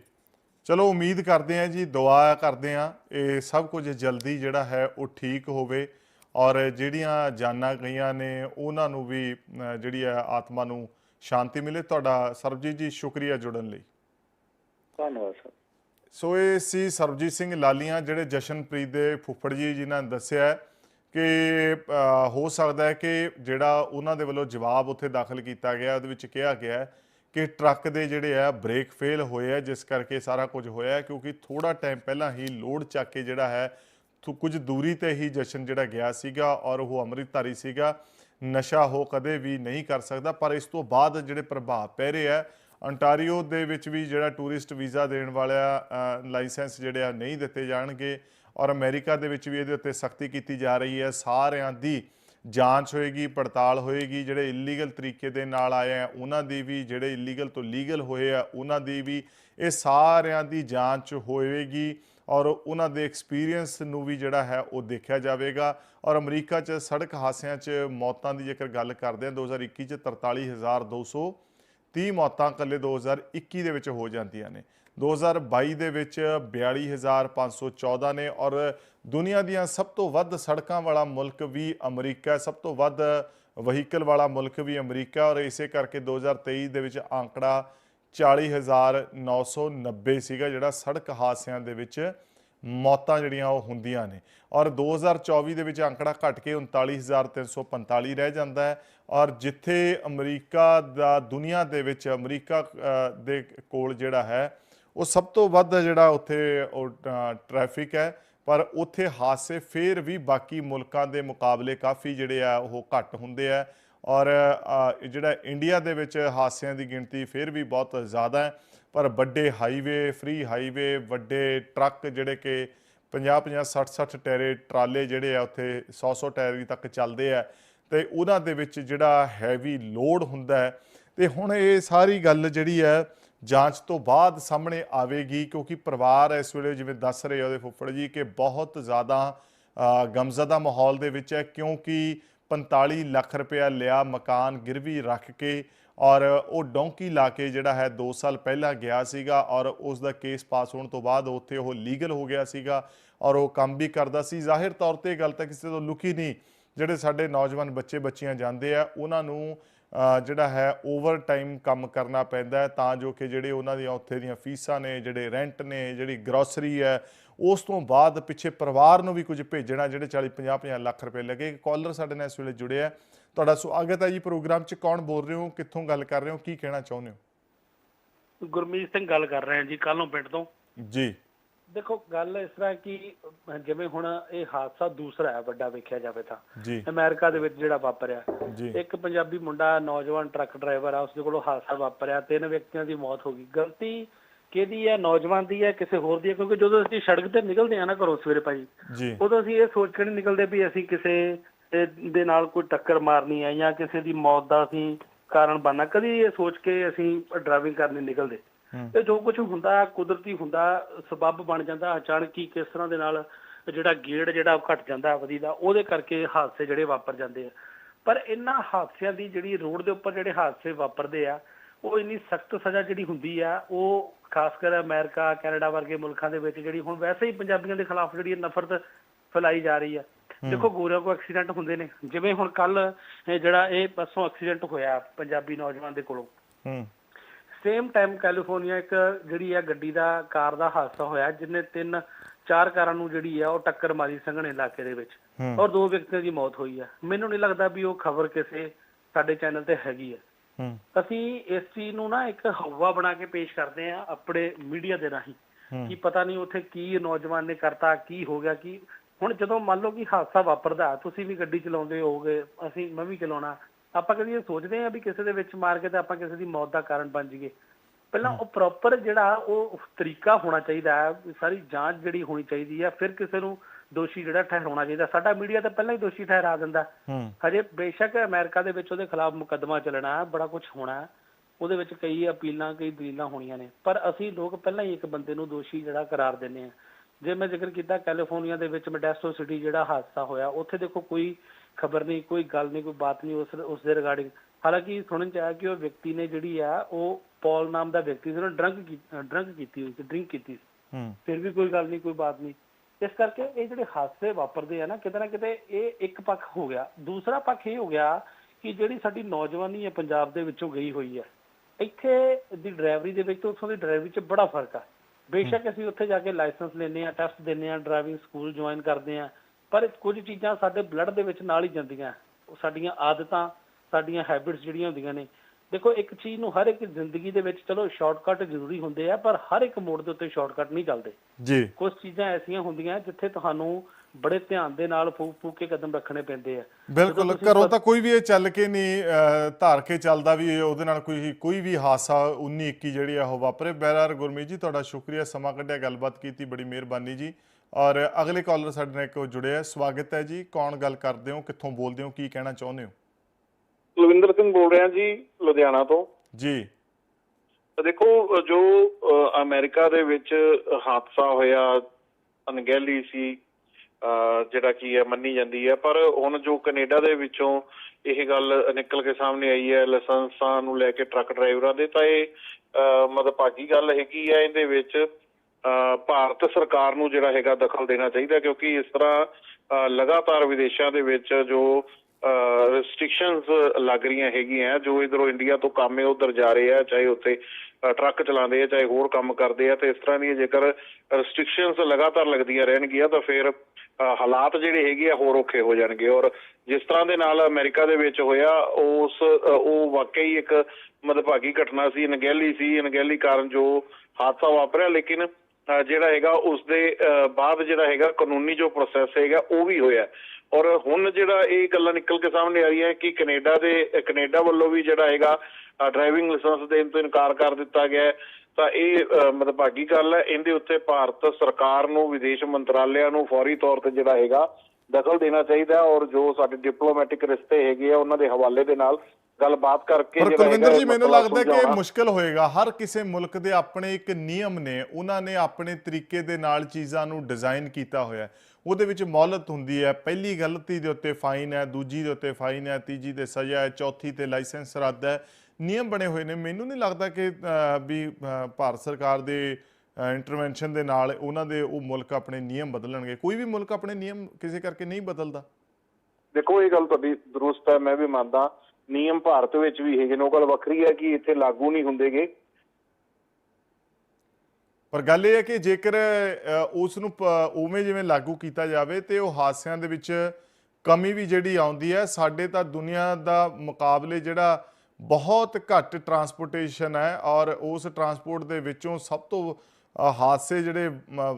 ਚਲੋ ਉਮੀਦ ਕਰਦੇ ਹਾਂ ਜੀ ਦੁਆ ਕਰਦੇ ਹਾਂ ਇਹ ਸਭ ਕੁਝ ਜਲਦੀ ਜਿਹੜਾ ਹੈ ਉਹ ਠੀਕ ਹੋਵੇ। ਔਰ ਜਿਹੜੀਆਂ ਜਾਨਾਂ ਗਈਆਂ ਨੇ ਉਹਨਾਂ ਨੂੰ ਵੀ ਜਿਹੜੀ ਹੈ ਆਤਮਾ ਨੂੰ ਸ਼ਾਂਤੀ ਮਿਲੇ ਤੁਹਾਡਾ ਸਰਬਜੀਤ ਜੀ ਸ਼ੁਕਰੀਆ ਜੁੜਨ ਲਈ। ਧੰਨਵਾਦ ਸਰ। ਸੋ ਇਹ ਸੀ ਸਰਬਜੀਤ ਸਿੰਘ ਲਾਲੀਆਂ ਜਿਹੜੇ ਜਸ਼ਨਪ੍ਰੀਤ ਦੇ ਫੁੱਫੜ ਜੀ ਜਿਨ੍ਹਾਂ ਨੇ ਦੱਸਿਆ ਕਿ ਹੋ ਸਕਦਾ ਹੈ ਕਿ ਜਿਹੜਾ ਉਹਨਾਂ ਦੇ ਵੱਲੋਂ ਜਵਾਬ ਉੱਥੇ ਦਾਖਲ ਕੀਤਾ ਗਿਆ ਉਹਦੇ ਵਿੱਚ ਕਿਹਾ ਗਿਆ ਕਿ ਟਰੱਕ ਦੇ ਜਿਹੜੇ ਆ ਬ੍ਰੇਕ ਫੇਲ ਹੋਏ ਆ ਜਿਸ ਕਰਕੇ ਸਾਰਾ ਕੁਝ ਹੋਇਆ ਕਿਉਂਕਿ ਥੋੜਾ ਟਾਈਮ ਪਹਿਲਾਂ ਹੀ ਲੋਡ ਚੱਕ ਕੇ ਜਿਹੜਾ ਹੈ ਕੁਝ ਦੂਰੀ ਤੇ ਹੀ ਜਸ਼ਨ ਜਿਹੜਾ ਗਿਆ ਸੀਗਾ ਔਰ ਉਹ ਅੰਮ੍ਰਿਤਧਾਰੀ ਸੀਗਾ। ਨਸ਼ਾ ਉਹ ਕਦੇ ਵੀ ਨਹੀਂ ਕਰ ਸਕਦਾ, ਪਰ ਇਸ ਤੋਂ ਬਾਅਦ ਜਿਹੜੇ ਪ੍ਰਭਾਵ ਪੈ ਰਹੇ ਆ, ontario ਦੇ ਵਿੱਚ ਵੀ ਜਿਹੜਾ ਟੂਰਿਸਟ ਵੀਜ਼ਾ ਦੇਣ ਵਾਲਾ ਲਾਇਸੈਂਸ ਜਿਹੜੇ ਆ ਨਹੀਂ ਦਿੱਤੇ ਜਾਣਗੇ ਔਰ ਅਮਰੀਕਾ ਦੇ ਵਿੱਚ ਵੀ ਇਹਦੇ ਉੱਤੇ ਸਖਤੀ ਕੀਤੀ ਜਾ ਰਹੀ ਹੈ। ਸਾਰਿਆਂ ਦੀ ਜਾਂਚ ਹੋਏਗੀ, ਪੜਤਾਲ ਹੋਏਗੀ, ਜਿਹੜੇ ਇਲੀਗਲ ਤਰੀਕੇ ਦੇ ਨਾਲ ਆਏ ਆ, ਉਹਨਾਂ ਦੀ ਵੀ ਜਿਹੜੇ ਇਲੀਗਲ ਤੋਂ ਲੀਗਲ ਹੋਏ ਆ, ਉਹਨਾਂ ਦੀ ਵੀ ਇਹ ਸਾਰਿਆਂ ਦੀ ਜਾਂਚ ਹੋਏਗੀ। ਔਰ ਉਹਨਾਂ ਦੇ ਐਕਸਪੀਰੀਅੰਸ ਨੂੰ ਵੀ ਜਿਹੜਾ ਹੈ ਉਹ ਦੇਖਿਆ ਜਾਵੇਗਾ। ਔਰ ਅਮਰੀਕਾ 'ਚ ਸੜਕ ਹਾਦਸਿਆਂ 'ਚ ਮੌਤਾਂ ਦੀ ਜੇਕਰ ਗੱਲ ਕਰਦੇ ਹਾਂ 2021 'ਚ 43230 ਮੌਤਾਂ ਇਕੱਲੇ 2021 ਦੇ ਵਿੱਚ ਹੋ ਜਾਂਦੀਆਂ ਨੇ। 2022 ਦੇ ਵਿੱਚ 42514 ਨੇ ਔਰ ਦੁਨੀਆ ਦੀਆਂ ਸਭ ਤੋਂ ਵੱਧ ਸੜਕਾਂ ਵਾਲਾ ਮੁਲਕ ਵੀ ਅਮਰੀਕਾ ਹੈ, ਸਭ ਤੋਂ ਵੱਧ ਵਹੀਕਲ ਵਾਲਾ ਮੁਲਕ ਵੀ ਅਮਰੀਕਾ ਔਰ ਇਸੇ ਕਰਕੇ 2023 ਦੇ ਵਿੱਚ ਆંકੜਾ 40990 ਸੀਗਾ ਜਿਹੜਾ ਸੜਕ ਹਾਦਸਿਆਂ ਦੇ ਵਿੱਚ ਮੌਤਾਂ ਜਿਹੜੀਆਂ ਉਹ ਹੁੰਦੀਆਂ ਨੇ। ਔਰ 2024 ਦੇ ਵਿੱਚ ਅੰਕੜਾ ਘਟ ਕੇ 39345 ਰਹਿ ਜਾਂਦਾ ਹੈ। ਔਰ ਜਿੱਥੇ ਅਮਰੀਕਾ ਦਾ ਦੁਨੀਆ ਦੇ ਵਿੱਚ ਅਮਰੀਕਾ ਦੇ ਕੋਲ ਜਿਹੜਾ ਹੈ, ਉਹ ਸਭ ਤੋਂ ਵੱਧ ਜਿਹੜਾ ਉੱਥੇ ਉਹ ਟ੍ਰੈਫਿਕ ਹੈ। ਪਰ ਉੱਥੇ ਹਾਦਸੇ ਫੇਰ ਵੀ ਬਾਕੀ ਮੁਲਕਾਂ ਦੇ ਮੁਕਾਬਲੇ ਕਾਫੀ ਜਿਹੜੇ ਆ ਉਹ ਘੱਟ ਹੁੰਦੇ ਆ। ਔਰ ਜਿਹੜਾ ਇੰਡੀਆ ਦੇ ਵਿੱਚ ਹਾਦਸਿਆਂ ਦੀ ਗਿਣਤੀ ਫਿਰ ਵੀ ਬਹੁਤ ਜ਼ਿਆਦਾ ਹੈ। ਪਰ ਵੱਡੇ ਹਾਈਵੇ ਫ੍ਰੀ ਹਾਈਵੇ ਵੱਡੇ ਟਰੱਕ ਜਿਹੜੇ ਕਿ 50 50 60 60 ਟਾਇਰੇ ਟਰਾਲੇ ਜਿਹੜੇ ਆ ਉੱਥੇ 100 100 ਟੈਰੀ ਤੱਕ ਚੱਲਦੇ ਆ। ਤੇ ਉਹਨਾਂ ਦੇ ਵਿੱਚ ਜਿਹੜਾ ਹੈਵੀ ਲੋਡ ਹੁੰਦਾ ਹੈ। ਤੇ ਹੁਣ ਇਹ ਸਾਰੀ ਗੱਲ ਜਿਹੜੀ ਹੈ ਜਾਂਚ ਤੋਂ ਬਾਅਦ ਸਾਹਮਣੇ ਆਵੇਗੀ ਕਿਉਂਕਿ ਪਰਿਵਾਰ ਇਸ ਵੇਲੇ ਜਿਵੇਂ ਦੱਸ ਰਹੇ ਉਹਦੇ ਫੁੱਫੜ ਜੀ ਕਿ ਬਹੁਤ ਜ਼ਿਆਦਾ ਅ, ਗਮਜ਼ਦਾ ਮਾਹੌਲ ਦੇ ਵਿੱਚ ਹੈ। ਕਿਉਂਕਿ 45 ਲੱਖ ਰੁਪਇਆ ਲਿਆ ਮਕਾਨ ਗਿਰਵੀ ਰੱਖ ਕੇ ਔਰ ਉਹ ਡੌਂਕੀ ਲਾ ਕੇ ਜਿਹੜਾ ਹੈ 2 ਸਾਲ ਪਹਿਲਾਂ ਗਿਆ ਸੀਗਾ ਔਰ ਉਸ ਦਾ ਕੇਸ ਪਾਸ ਹੋਣ ਤੋਂ ਬਾਅਦ ਉੱਥੇ ਉਹ ਲੀਗਲ ਹੋ ਗਿਆ ਸੀਗਾ ਔਰ ਉਹ ਕੰਮ ਵੀ ਕਰਦਾ ਸੀ। ਜ਼ਾਹਿਰ ਤੌਰ ਤੇ ਗੱਲ ਤਾਂ ਕਿਸੇ ਤੋਂ ਲੁਕੀ ਨਹੀਂ। ਜਿਹੜੇ ਸਾਡੇ ਨੌਜਵਾਨ ਬੱਚੇ ਬੱਚੀਆਂ ਜਾਂਦੇ ਆ, ਉਹਨਾਂ ਨੂੰ ਜਿਹੜਾ ਹੈ ਓਵਰ ਟਾਈਮ ਕੰਮ ਕਰਨਾ ਪੈਂਦਾ ਤਾਂ ਜੋ ਕਿ ਜਿਹੜੇ ਉਹਨਾਂ ਦੀਆਂ ਉੱਥੇ ਦੀਆਂ ਫੀਸਾਂ ਨੇ, ਜਿਹੜੇ ਰੈਂਟ ਨੇ, ਜਿਹੜੀ ਗਰੋਸਰੀ ਹੈ ਉਸ ਤੋਂ ਬਾਅਦ ਪਿੱਛੇ ਪਰਿਵਾਰ ਨੂੰ ਵੀ ਕੁਝ ਭੇਜਣਾ ਜਿਹੜੇ 40 50 50 ਲੱਖ ਰੁਪਏ ਲੱਗੇ। ਕਾਲਰ ਸਾਡੇ ਨਾਲ ਇਸ ਵੇਲੇ ਜੁੜੇ ਆ ਤੁਹਾਡਾ ਸਵਾਗਤ ਹੈ ਜੀ ਪ੍ਰੋਗਰਾਮ 'ਚ। ਕੌਣ ਬੋਲ ਰਹੇ ਹੋ? ਕਿੱਥੋਂ ਗੱਲ ਕਰ ਰਹੇ ਹੋ? ਕੀ ਕਹਿਣਾ ਚਾਹੁੰਦੇ ਹੋ? ਗੁਰਮੀਤ ਸਿੰਘ ਗੱਲ ਕਰ ਰਹੇ ਹਾਂ ਜੀ ਕੱਲੋਂ ਪਿੰਡ ਤੋਂ। ਜੀ। ਦੇਖੋ ਗੱਲ ਇਸ ਤਰ੍ਹਾਂ ਕਿ ਜਿਵੇਂ ਹੁਣ ਇਹ ਹਾਦਸਾ ਦੂਸਰਾ ਹੈ ਵੱਡਾ ਵੇਖਿਆ ਜਾਵੇ ਤਾਂ। ਅਮਰੀਕਾ ਦੇ ਵਿੱਚ ਜਿਹੜਾ ਵਾਪਰਿਆ। ਇੱਕ ਪੰਜਾਬੀ ਮੁੰਡਾ ਨੌਜਵਾਨ ਟਰੱਕ ਡਰਾਈਵਰ ਆ ਉਸਦੇ ਕੋਲੋਂ ਹਾਦਸਾ ਵਾਪਰਿਆ। ਤਿੰਨ ਵਿਅਕਤੀਆਂ ਦੀ ਮੌਤ ਹੋ ਗਈ। ਗਲਤੀ ਕਿਹਦੀ ਹੈ ਨੌਜਵਾਨ ਦੀ ਹੈ ਕਿਸੇ ਹੋਰ ਦੀ ਹੈ ਕਿਉਂਕਿ ਜਦੋਂ ਅਸੀਂ ਸੜਕ ਤੇ ਨਿਕਲਦੇ ਆ ਨਾ ਘਰੋਂ ਸਵੇਰੇ ਭਾਜੀ ਉਦੋਂ ਅਸੀਂ ਇਹ ਸੋਚ ਕੇ ਨਹੀਂ ਨਿਕਲਦੇ ਵੀ ਅਸੀਂ ਕਿਸੇ ਦੇ- ਨਾਲ ਕੋਈ ਟੱਕਰ ਮਾਰਨੀ ਹੈ ਜਾਂ ਕਿਸੇ ਦੀ ਮੌਤ ਦਾ ਅਸੀਂ ਕਾਰਨ ਬਣਨਾ। ਕਦੀ ਇਹ ਸੋਚ ਕੇ ਅਸੀਂ ਡਰਾਈਵਿੰਗ ਕਰਨ ਨਿਕਲਦੇ। ਤੇ ਜੋ ਕੁਝ ਹੁੰਦਾ ਕੁਦਰਤੀ ਹੁੰਦਾ ਸਬੱਬ ਬਣ ਜਾਂਦਾ ਅਚਾਨਕ ਹੀ ਕਿਸ ਤਰ੍ਹਾਂ ਦੇ ਨਾਲ ਜਿਹੜਾ ਗੇੜ ਜਿਹੜਾ ਉਹ ਘਟ ਜਾਂਦਾ ਅਵਧੀ ਦਾ ਉਹਦੇ ਕਰਕੇ ਹਾਦਸੇ ਜਿਹੜੇ ਵਾਪਰ ਜਾਂਦੇ ਆ। ਪਰ ਇਹਨਾਂ ਹਾਦਸਿਆਂ ਦੀ ਜਿਹੜੀ ਰੋਡ ਦੇ ਉੱਪਰ ਜਿਹੜੇ ਹਾਦਸੇ ਵਾਪਰਦੇ ਆ ਉਹ ਇੰਨੀ ਸਖਤ ਸਜ਼ਾ ਜਿਹੜੀ ਹੁੰਦੀ ਆ ਉਹ ਖਾਸ ਕਰ ਅਮਰੀਕਾ ਕੈਨੇਡਾ ਵਰਗੇ ਮੁਲਕਾਂ ਦੇ ਵਿੱਚ ਜਿਹੜੀ ਹੁਣ ਵੈਸੇ ਹੀ ਪੰਜਾਬੀਆਂ ਦੇ ਖਿਲਾਫ ਜਿਹੜੀ ਨਫ਼ਰਤ ਫੈਲਾਈ ਜਾ ਰਹੀ ਆ। ਦੇਖੋ ਗੋਰਿਆਂ ਕੋ ਐਕਸੀਡੈਂਟ ਹੁੰਦੇ ਨੇ। ਜਿਵੇਂ ਹੁਣ ਕੱਲ ਜਿਹੜਾ ਇਹ ਪਰਸੋਂ ਐਕਸੀਡੈਂਟ ਹੋਇਆ ਪੰਜਾਬੀ ਨੌਜਵਾਨ ਦੇ ਕੋਲੋਂ। ਹੂੰ। ਸੇਮ ਟਾਈਮ ਕੈਲੀਫੋਰਨੀਆ ਇੱਕ ਜਿਹੜੀ ਹੈ ਗੱਡੀ ਦਾ ਕਾਰ ਦਾ ਹਾਦਸਾ ਹੋਇਆ ਜਿਨੇ ਤਿੰਨ ਚਾਰ ਕਾਰਾਂ ਨੂੰ ਜਿਹੜੀ ਆ ਉਹ ਟੱਕਰ ਮਾਰੀ ਸੰਘਣੇ ਇਲਾਕੇ ਦੇ ਵਿੱਚ। ਹੂੰ। ਔਰ ਦੋ ਵਿਅਕਤੀਆਂ ਦੀ ਮੌਤ ਹੋਈ ਹੈ ਮੈਨੂੰ ਨਹੀਂ ਲੱਗਦਾ ਵੀ ਉਹ ਖਬਰ ਕਿਸੇ ਸਾਡੇ ਚੈਨਲ ਤੇ ਹੈਗੀ ਹੈ ਹੂੰ ਅਸੀਂ ਇਸ ਚੀਜ਼ ਨੂੰ ਨਾ ਇੱਕ ਹਵਾ ਬਣਾ ਕੇ ਪੇਸ਼ ਕਰਦੇ ਆ ਆਪਣੇ ਮੀਡੀਆ ਦੇ ਰਾਹੀਂ ਹੂੰ। ਕਿ ਪਤਾ ਨਹੀਂ ਉੱਥੇ ਕੀ ਨੌਜਵਾਨ ਨੇ ਕਰਤਾ ਕੀ ਹੋ ਗਿਆ ਕੀ ਹੁਣ ਜਦੋਂ ਮੰਨ ਲਓ ਕਿ ਹਾਦਸਾ ਵਾਪਰਦਾ ਤੁਸੀਂ ਵੀ ਗੱਡੀ ਚਲਾਉਂਦੇ ਹੋਗੇ ਅਸੀਂ ਮੈਂ ਵੀ ਚਲਾਉਣਾ ਆਪਾਂ ਕਦੀ ਇਹ ਸੋਚਦੇ ਆ ਵੀ ਕਿਸੇ ਦੇ ਵਿੱਚ ਮਾਰ ਕੇ ਤਾਂ ਆਪਾਂ ਕਿਸੇ ਦੀ ਮੌਤ ਦਾ ਕਾਰਨ ਬਣ ਜਾਈਏ। ਪਹਿਲਾਂ ਉਹ ਪ੍ਰੋਪਰ ਜਿਹੜਾ ਉਹ ਤਰੀਕਾ ਹੋਣਾ ਚਾਹੀਦਾ ਹੈ ਸਾਰੀ ਜਾਂਚ ਜਿਹੜੀ ਹੋਣੀ ਚਾਹੀਦੀ ਹੈ ਫਿਰ ਕਿਸੇ ਨੂੰ ਦੋਸ਼ੀ ਜਿਹੜਾ ਠਹਿਰਾਉਣਾ ਚਾਹੀਦਾ। ਸਾਡਾ ਮੀਡੀਆ ਤਾਂ ਪਹਿਲਾਂ ਹੀ ਦੋਸ਼ੀ ਠਹਿਰਾ ਦਿੰਦਾ। ਹਜੇ ਬੇਸ਼ੱਕ ਅਮਰੀਕਾ ਦੇ ਵਿੱਚ ਉਹਦੇ ਖਿਲਾਫ ਮੁਕੱਦਮਾ ਚੱਲਣਾ ਹੈ ਬੜਾ ਕੁਝ ਹੋਣਾ ਹੈ। ਉਹਦੇ ਵਿੱਚ ਕਈ ਅਪੀਲਾਂ ਕਈ ਦਲੀਲਾਂ ਹੋਣੀਆਂ ਨੇ। ਪਰ ਅਸੀਂ ਲੋਕ ਪਹਿਲਾਂ ਹੀ ਇੱਕ ਬੰਦੇ ਨੂੰ ਦੋਸ਼ੀ ਜਿਹੜਾ ਕਰਾਰ ਦਿੰਦੇ ਆ ਜੇ ਮੈਂ ਜ਼ਿਕਰ ਕੀਤਾ ਕੈਲੀਫੋਰਨੀਆ ਦੇ ਵਿੱਚ ਮੈਡੈਸਟੋ ਸਿਟੀ ਜਿਹੜਾ ਹਾਦਸਾ ਹੋਇਆ ਉੱਥੇ ਦੇਖੋ ਕੋਈ ਖਬਰ ਨਹੀਂ ਕੋਈ ਗੱਲ ਨਹੀਂ ਕੋਈ ਬਾਤ ਨਹੀਂ ਉਸ ਉਸ ਦੇ ਰਿਗਾਰਡਿੰਗ। ਹਾਲਾਂਕਿ ਸੁਣਨ ਚ ਆਇਆ ਕਿ ਉਹ ਵਿਅਕਤੀ ਨੇ ਜਿਹੜੀ ਆ ਉਹ ਪੌਲ ਨਾਮ ਦਾ ਵਿਅਕਤੀ ਸੀ ਉਹਨੇ ਡਰੰਕ ਡਰੰਕ ਕੀਤੀ ਹੋਈ ਸੀ ਡਰਿੰਕ ਕੀਤੀ ਸੀ। ਫਿਰ ਵੀ ਕੋਈ ਗੱਲ ਨਹੀਂ ਕੋਈ ਬਾਤ ਨਹੀਂ। ਇਸ ਕਰਕੇ ਇਹ ਜਿਹੜੇ ਹਾਦਸੇ ਵਾਪਰਦੇ ਆ ਨਾ ਕਿਤੇ ਨਾ ਕਿਤੇ ਇਹ ਇੱਕ ਪੱਖ ਹੋ ਗਿਆ। ਦੂਸਰਾ ਪੱਖ ਇਹ ਹੋ ਗਿਆ ਕਿ ਜਿਹੜੀ ਸਾਡੀ ਨੌਜਵਾਨੀ ਹੈ ਪੰਜਾਬ ਦੇ ਵਿੱਚੋਂ ਗਈ ਹੋਈ ਹੈ ਇੱਥੇ ਦੀ ਡਰਾਈਵਰੀ ਦੇ ਵਿੱਚ ਤੇ ਉੱਥੋਂ ਦੀ ਡਰਾਈਵਰੀ 'ਚ ਬੜਾ ਫ਼ਰਕ ਆ। ਬੇਸ਼ੱਕ ਅਸੀਂ ਉੱਥੇ ਜਾ ਕੇ ਲਾਇਸੈਂਸ ਲੈਂਦੇ ਆ ਟੈਸਟ ਦਿੰਦੇ ਆ ਡਰਾਈਵਿੰਗ ਸਕੂਲ ਜੁਆਇਨ ਕਰਦੇ ਆ ਪਰ ਕੁਝ ਚੀਜ਼ਾਂ ਸਾਡੇ ਬਲੱਡ ਦੇ ਵਿੱਚ ਨਾਲ ਹੀ ਜਾਂਦੀਆਂ। ਉਹ ਸਾਡੀਆਂ ਆਦਤਾਂ ਸਾਡੀਆਂ ਹੈਬਿਟਸ ਜਿਹੜੀਆਂ ਹੁੰਦੀਆਂ ਨੇ ਦੇਖੋ ਇੱਕ ਚੀਜ਼ ਨੂੰ ਹਰ ਇੱਕ ਜ਼ਿੰਦਗੀ ਦੇ ਵਿੱਚ ਚਲੋ ਸ਼ਾਰਟਕਟ ਜ਼ਰੂਰੀ ਹੁੰਦੇ ਆ ਪਰ ਹਰ ਇੱਕ ਮੋੜ ਦੇ ਉੱਤੇ ਸ਼ਾਰਟਕਟ ਨਹੀਂ ਚੱਲਦੇ। ਜੀ। ਕੁਝ ਚੀਜ਼ਾਂ ਐਸੀਆਂ ਹੁੰਦੀਆਂ ਜਿੱਥੇ ਤੁਹਾਨੂੰ ਬੜੇ ਧਿਆਨ ਦੇ ਨਾਲ ਫੂਕ ਫੂਕ ਕੇ ਕਦਮ ਰੱਖਣੇ ਪੈਂਦੇ ਆ। ਬਿਲਕੁਲ ਘਰੋਂ ਤਾਂ ਕੋਈ ਵੀ ਇਹ ਚੱਲ ਕੇ ਨਹੀਂ ਧਾਰ ਕੇ ਚੱਲਦਾ ਵੀ ਉਹਦੇ ਨਾਲ ਕੋਈ ਕੋਈ ਵੀ ਹਾਦਸਾ 19 21 ਜਿਹੜੀ ਆ ਉਹ ਵਾਪਰੇ। ਬਹਿਰਾਰ ਗੁਰਮੀਤ ਜੀ ਤੁਹਾਡਾ ਸ਼ੁਕਰੀਆ ਸਮਾਂ ਕੱਢਿਆ ਗੱਲਬਾਤ ਕੀਤੀ ਬੜੀ ਮਿਹਰਬਾਨੀ ਜੀ। ਔਰ ਅਗਲੇ ਕਾਲਰ ਸਾਡੇ ਨਾਲ ਇੱਕ ਜੁੜਿਆ ਸਵਾਗਤ ਹੈ ਜੀ। ਕੌਣ ਗੱਲ ਕਰਦੇ ਹੋ ਕਿੱਥੋਂ ਬੋਲਦੇ ਹੋ ਕੀ ਕਹਿਣਾ ਚਾਹੁੰਦੇ ਹੋ? ਲਵਿੰਦਰ ਸਿੰਘ ਬੋਲ ਰਿਹਾ ਜੀ ਲੁਧਿਆਣਾ ਤੋਂ। ਜੀ। ਦੇਖੋ ਜੋ ਅਮਰੀਕਾ ਦੇ ਵਿੱਚ ਹਾਦਸਾ ਹੋਇਆ ਅਣਗਹਿਲੀ ਸੀ ਜਿਹੜਾ ਕੀ ਹੈ ਮੰਨੀ ਜਾਂਦੀ ਹੈ। ਪਰ ਹੁਣ ਜੋ ਕੈਨੇਡਾ ਦੇ ਵਿੱਚੋਂ ਇਹ ਗੱਲ ਨਿਕਲ ਕੇ ਸਾਹਮਣੇ ਆਈ ਹੈ ਲਾਇਸੈਂਸਾਂ ਨੂੰ ਲੈ ਕੇ ਟਰੱਕ ਡਰਾਈਵਰਾਂ ਦੇ ਤਾਂ ਇਹ ਅ, ਮਤਭਾਗੀ ਗੱਲ ਹੈਗੀ ਹੈ ਇਹਦੇ ਵਿੱਚ। ਭਾਰਤ ਸਰਕਾਰ ਨੂੰ ਜਿਹੜਾ ਹੈਗਾ ਦਖਲ ਦੇਣਾ ਚਾਹੀਦਾ ਕਿਉਂਕਿ ਇਸ ਤਰ੍ਹਾਂ ਲਗਾਤਾਰ ਵਿਦੇਸ਼ਾਂ ਦੇ ਵਿੱਚ ਜੋ ਰੈਸਟ੍ਰਿਕਸ਼ਨਸ ਲੱਗ ਰਹੀਆਂ ਹੈਗੀਆਂ ਜੋ ਇਧਰੋਂ ਇੰਡੀਆ ਤੋਂ ਕੰਮ ਹੈ ਉਧਰ ਜਾ ਰਹੇ ਆ ਚਾਹੇ ਉੱਥੇ ਟਰੱਕ ਚਲਾਉਂਦੇ ਆ ਚਾਹੇ ਹੋਰ ਕੰਮ ਕਰਦੇ ਆ ਤੇ ਇਸ ਤਰ੍ਹਾਂ ਦੀਆਂ ਜੇਕਰ ਰੈਸਟ੍ਰਿਕਸ਼ਨਸ ਲਗਾਤਾਰ ਲੱਗਦੀਆਂ ਰਹਿਣਗੀਆਂ ਤਾਂ ਫਿਰ ਹਾਲਾਤ ਜਿਹੜੇ ਹੈਗੇ ਆ ਹੋਰ ਔਖੇ ਹੋ ਜਾਣਗੇ। ਔਰ ਜਿਸ ਤਰ੍ਹਾਂ ਦੇ ਨਾਲ ਅਮਰੀਕਾ ਦੇ ਵਿੱਚ ਹੋਇਆ ਉਸ ਅ, ਉਹ ਵਾਕਈ ਇੱਕ ਮਦਭਾਗੀ ਘਟਨਾ ਸੀ ਅਣਗਹਿਲੀ ਸੀ। ਅਣਗਹਿਲੀ ਕਾਰਨ ਜੋ ਹਾਦਸਾ ਵਾਪਰਿਆ ਲੇਕਿਨ ਜਿਹੜਾ ਹੈਗਾ ਉਸ ਦੇ ਅਹ ਬਾਅਦ ਜਿਹੜਾ ਹੈਗਾ ਕਾਨੂੰਨੀ ਜੋ ਪ੍ਰੋਸੈਸ ਹੈਗਾ ਉਹ ਵੀ ਹੋਇਆ। ਔਰ ਹੁਣ ਜਿਹੜਾ ਇਹ ਗੱਲਾਂ ਨਿਕਲ ਕੇ ਸਾਹਮਣੇ ਆ ਰਹੀਆਂ ਕਿ ਕੈਨੇਡਾ ਦੇ ਕੈਨੇਡਾ ਵੱਲੋਂ ਵੀ ਜਿਹੜਾ ਹੈਗਾ ਡਰਾਈਵਿੰਗ ਲਾਇਸੈਂਸ ਦੇਣ ਤੋਂ ਇਨਕਾਰ ਕਰ ਦਿੱਤਾ ਗਿਆ। ਤਾਂ ਇਹ ਅਹ, ਮੰਦਭਾਗੀ ਗੱਲ ਹੈ ਇਹਦੇ ਉੱਤੇ ਭਾਰਤ ਸਰਕਾਰ ਨੂੰ ਵਿਦੇਸ਼ ਮੰਤਰਾਲਿਆਂ ਨੂੰ ਫੌਰੀ ਤੌਰ ਤੇ ਜਿਹੜਾ ਹੈਗਾ ਦਖਲ ਦੇਣਾ ਚਾਹੀਦਾ ਔਰ ਜੋ ਸਾਡੇ ਡਿਪਲੋਮੈਟਿਕ ਰਿਸ਼ਤੇ ਹੈਗੇ ਆ ਉਹਨਾਂ ਦੇ ਹਵਾਲੇ ਦੇ ਨਾਲ ਗੱਲਬਾਤ ਕਰਕੇ ਪਰ ਜਿਹੜਾ ਕੁਲਵਿੰਦਰ ਜੀ ਮੈਨੂੰ ਲੱਗਦਾ ਕਿ। ਮੁਸ਼ਕਲ ਹੋਏਗਾ ਹਰ ਕਿਸੇ ਮੁਲਕ ਦੇ ਆਪਣੇ ਇੱਕ ਨਿਯਮ ਨੇ ਉਹਨਾਂ ਨੇ ਆਪਣੇ ਤਰੀਕੇ ਦੇ ਨਾਲ ਚੀਜ਼ਾਂ ਨੂੰ ਡਿਜ਼ਾਈਨ ਕੀਤਾ ਹੋਇਆ ਹੈ ਉਹਦੇ ਵਿੱਚ ਮੌਲਤ ਹੁੰਦੀ ਹੈ। ਪਹਿਲੀ ਗਲਤੀ ਦੇ ਉੱਤੇ ਫਾਈਨ ਹੈ, ਦੂਜੀ ਦੇ ਉੱਤੇ ਫਾਈਨ ਹੈ, ਤੀਜੀ ਤੇ ਸਜ਼ਾ ਹੈ, ਚੌਥੀ ਤੇ ਲਾਇਸੈਂਸ ਰੱਦ ਹੈ। ਨਿਯਮ ਬਣੇ ਹੋਏ ਨੇ। ਮੈਨੂੰ ਨਹੀਂ ਲੱਗਦਾ ਕਿ ਵੀ ਭਾਰਤ ਸਰਕਾਰ ਦੇ ਇੰਟਰਵੈਂਸ਼ਨ ਦੇ ਨਾਲ ਉਹਨਾਂ ਦੇ ਉਹ ਮੁਲਕ ਆਪਣੇ ਨਿਯਮ ਬਦਲਣਗੇ। ਕੋਈ ਵੀ ਮੁਲਕ ਆਪਣੇ ਨਿਯਮ ਕਿਸੇ ਕਰਕੇ ਨਹੀਂ ਬਦਲਦਾ। ਦੇਖੋ, ਇਹ ਗੱਲ ਤੁਹਾਡੀ ਦਰੁਸਤ ਹੈ। ਮੈਂ ਵੀ ਮੰਨਦਾ। ਨਿਯਮ ਭਾਰਤ ਵਿੱਚ ਵੀ ਹੈਗੇ ਨੇ। ਉਹ ਗੱਲ ਵੱਖਰੀ ਹੈ ਕਿ ਇੱਥੇ ਲਾਗੂ ਨਹੀਂ ਹੁੰਦੇਗੇ। ਪਰ ਗੱਲ ਇਹ ਹੈ ਕਿ ਜੇਕਰ ਅ, ਉਸ ਨੂੰ ਪ- ਉਵੇਂ ਜਿਵੇਂ ਲਾਗੂ ਕੀਤਾ ਜਾਵੇ ਤੇ ਉਹ ਹਾਦਸਿਆਂ ਦੇ ਵਿੱਚ ਕਮੀ ਵੀ ਜਿਹੜੀ ਆਉਂਦੀ ਹੈ ਸਾਡੇ ਤਾਂ ਦੁਨੀਆ ਦਾ ਮੁਕਾਬਲੇ ਜਿਹੜਾ ਬਹੁਤ ਘੱਟ ਟਰਾਂਸਪੋਰਟੇਸ਼ਨ ਹੈ ਔਰ ਉਸ ਟਰਾਂਸਪੋਰਟ ਦੇ ਵਿੱਚੋਂ ਸਭ ਤੋਂ ਹਾਦਸੇ ਜਿਹੜੇ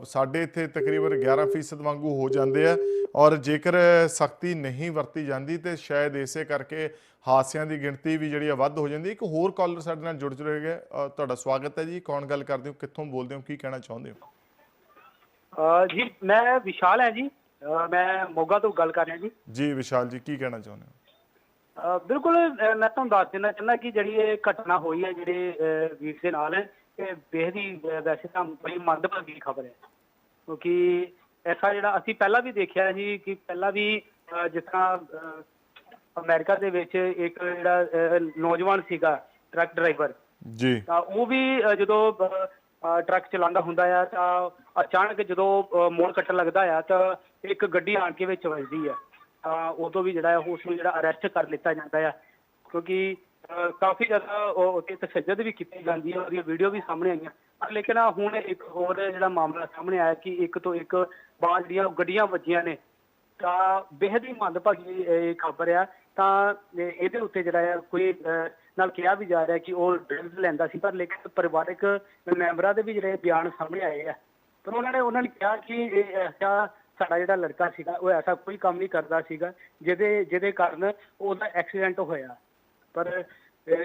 ਸਾਡੇ ਇੱਥੇ ਤਕਰੀਬਨ 11% ਵਾਂਗੂ ਹੋ ਜਾਂਦੇ ਆ ਔਰ ਜੇਕਰ ਸਖਤੀ ਨਹੀਂ ਵਰਤੀ ਜਾਂਦੀ ਤੇ ਸ਼ਾਇਦ ਇਸੇ ਕਰਕੇ ਹਾਦਸਿਆਂ ਦੀ ਗਿਣਤੀ ਵੀ ਜਿਹੜੀ ਆ ਵੱਧ ਹੋ ਜਾਂਦੀ। ਇੱਕ ਹੋਰ ਕਾਲਰ ਸਾਡੇ ਨਾਲ ਜੁੜ ਜੁੜੇ ਗਏ ਤੁਹਾਡਾ ਸਵਾਗਤ ਹੈ ਜੀ। ਕੌਣ ਗੱਲ ਕਰਦੇ ਹੋ? ਕਿੱਥੋਂ ਬੋਲਦੇ ਹੋ? ਕੀ ਕਹਿਣਾ ਚਾਹੁੰਦੇ ਹੋ? ਜੀ ਮੈਂ ਵਿਸ਼ਾਲ ਹੈ ਜੀ। ਮੈਂ ਮੋਗਾ ਤੋਂ ਗੱਲ ਕਰ ਰਿਹਾ ਜੀ। ਜੀ ਵਿਸ਼ਾਲ ਜੀ ਕੀ ਕਹਿਣਾ ਚਾਹੁੰਦੇ ਹੋ? ਬਿਲਕੁਲ ਮੈਂ ਤੁਹਾਨੂੰ ਦੱਸ ਦੇਣਾ ਚਾਹੁੰਦਾ ਕਿ ਜਿਹੜੀ ਇਹ ਘਟਨਾ ਹੋਈ ਹੈ ਜਿਹੜੇ ਵੀਰ ਦੇ ਨਾਲ ਇਹ ਬੇਹਦ ਵੈਸੇ ਤਾਂ ਬੜੀ ਮੰਦਭਾਗੀ ਖਬਰ ਹੈ। ਕਿਉਂਕਿ ਐਸਾ ਜਿਹੜਾ ਅਸੀਂ ਪਹਿਲਾਂ ਵੀ ਦੇਖਿਆ ਜੀ ਕਿ ਪਹਿਲਾਂ ਵੀ ਜਿਸ ਤਰ੍ਹਾਂ ਅਮਰੀਕਾ ਦੇ ਵਿੱਚ ਇੱਕ ਜਿਹੜਾ ਨੌਜਵਾਨ ਸੀਗਾ ਟਰੱਕ ਡਰਾਈਵਰ। ਜੀ। ਤਾਂ ਉਹ ਵੀ ਜਦੋਂ ਟਰੱਕ ਚਲਾਉਂਦਾ ਹੁੰਦਾ ਆ ਤਾਂ ਅਚਾਨਕ ਜਦੋਂ ਮੋੜ ਕੱਟਣ ਲੱਗਦਾ ਆ ਤਾਂ ਇੱਕ ਗੱਡੀ ਆਣ ਕੇ ਵਿੱਚ ਵੱਜਦੀ ਆ। ਤਾਂ ਉਦੋਂ ਵੀ ਜਿਹੜਾ ਉਸ ਨੂੰ ਜਿਹੜਾ ਅਰੈਸਟ ਕਰ ਲਿੱਤਾ ਜਾਂਦਾ ਆ। ਕਿਉਂਕਿ ਕਾਫੀ ਜ਼ਿਆਦਾ ਉਹ ਤਸ਼ੱਦਦ ਵੀ ਕੀਤੀ ਜਾਂਦੀ ਹੈ, ਉਹਦੀਆਂ ਵੀਡੀਓ ਵੀ ਸਾਹਮਣੇ ਆਈਆਂ। ਪਰ ਲੇਕਿਨ ਆਹ ਹੁਣ ਇੱਕ ਹੋਰ ਜਿਹੜਾ ਮਾਮਲਾ ਸਾਹਮਣੇ ਆਇਆ ਕਿ ਇੱਕ ਤੋਂ ਇੱਕ ਬਾਹਰ ਜਿਹੜੀਆਂ ਗੱਡੀਆਂ ਵੱਜੀਆਂ ਨੇ, ਤਾਂ ਬੇਹਦ ਹੀ ਮੰਦਭਾਗੀ ਇਹ ਖਬਰ ਆ। ਤਾਂ ਇਹਦੇ ਉੱਤੇ ਜਿਹੜਾ ਆ ਕੋਈ ਨਾਲ ਕਿਹਾ ਵੀ ਜਾ ਰਿਹਾ ਕਿ ਉਹ ਡਰਿੰਕਸ ਲੈਂਦਾ ਸੀ, ਪਰ ਲੇਕਿਨ ਪਰਿਵਾਰਕ ਮੈਂਬਰਾਂ ਦੇ ਵੀ ਜਿਹੜੇ ਬਿਆਨ ਸਾਹਮਣੇ ਆਏ ਆ। ਪਰ ਉਹਨਾਂ ਨੇ ਉਹਨਾਂ ਨੇ ਕਿਹਾ ਕਿ ਇਹ ਐਸਾ ਸਾਡਾ ਜਿਹੜਾ ਲੜਕਾ ਸੀਗਾ, ਉਹ ਐਸਾ ਕੋਈ ਕੰਮ ਨਹੀਂ ਕਰਦਾ ਸੀਗਾ, ਜਿਹਦੇ ਜਿਹਦੇ ਕਾਰਨ ਉਹਦਾ ਐਕਸੀਡੈਂਟ ਹੋਇਆ। ਪਰ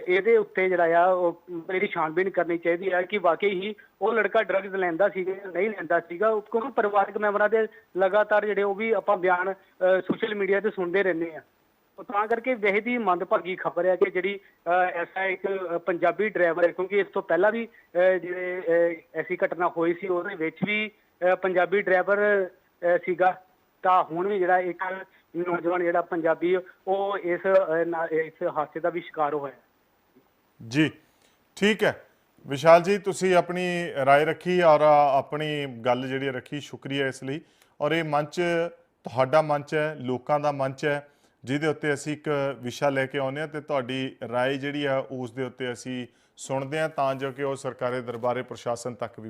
ਇਹਦੇ ਉੱਤੇ ਜਿਹੜਾ ਆ ਉਹ ਇਹਦੀ ਛਾਣਬੀਨ ਕਰਨੀ ਚਾਹੀਦੀ ਹੈ ਕਿ ਵਾਕਈ ਹੀ ਉਹ ਲੜਕਾ ਡਰੱਗਸ ਲੈਂਦਾ ਸੀਗਾ ਨਹੀਂ ਲੈਂਦਾ ਸੀਗਾ ਕਿਉਂਕਿ ਪਰਿਵਾਰਕ ਮੈਂਬਰਾਂ ਦੇ ਲਗਾਤਾਰ ਜਿਹੜੇ ਉਹ ਵੀ ਆਪਾਂ ਬਿਆਨ ਸੋਸ਼ਲ ਮੀਡੀਆ ਤੇ ਸੁਣਦੇ ਰਹਿੰਦੇ ਆ। ਤਾਂ ਕਰਕੇ ਬੇਹਦ ਮੰਦਭਾਗੀ ਖਬਰ ਹੈ ਕਿ ਜਿਹੜੀ ਐਸਾ ਇੱਕ ਪੰਜਾਬੀ ਡਰਾਈਵਰ ਹੈ ਕਿਉਂਕਿ ਇਸ ਤੋਂ ਪਹਿਲਾਂ ਵੀ ਅਹ, ਜਿਹੜੇ ਐਸੀ ਘਟਨਾ ਹੋਈ ਸੀ ਉਹਦੇ ਵਿੱਚ ਵੀ ਪੰਜਾਬੀ ਡਰਾਈਵਰ ਸੀਗਾ। ਤਾਂ ਹੁਣ ਵੀ ਜਿਹੜਾ ਇੱਕ ਨੌਜਵਾਨ ਜਿਹੜਾ ਪੰਜਾਬੀ ਉਹ ਇਸ ਅਹ, ਨਾ- ਇਸ ਹਾਦਸੇ ਦਾ ਵੀ ਸ਼ਿਕਾਰ ਹੋਇਆ ਜੀ ਠੀਕ ਹੈ ਵਿਸ਼ਾਲ ਜੀ ਤੁਸੀਂ ਆਪਣੀ رائے ਰੱਖੀ ਔਰ ਆਪਣੀ ਗੱਲ ਜਿਹੜੀ ਰੱਖੀ ਸ਼ੁਕਰੀਆ ਇਸ ਲਈ ਔਰ ਇਹ ਮੰਚ ਤੁਹਾਡਾ ਮੰਚ ਹੈ ਲੋਕਾਂ ਦਾ ਮੰਚ ਹੈ ਜਿਹਦੇ ਉੱਤੇ ਅਸੀਂ ਇੱਕ ਵਿਸ਼ਾ ਲੈ ਕੇ ਆਉਂਦੇ ਹਾਂ ਤੇ ਤੁਹਾਡੀ رائے ਜਿਹੜੀ ਆ ਉਸ ਦੇ ਉੱਤੇ ਅਸੀਂ ਸੁਣਦੇ ਹਾਂ ਤਾਂ ਜੋ ਕਿ ਉਹ ਸਰਕਾਰੀ ਦਰਬਾਰੇ ਪ੍ਰਸ਼ਾਸਨ ਤੱਕ ਵੀ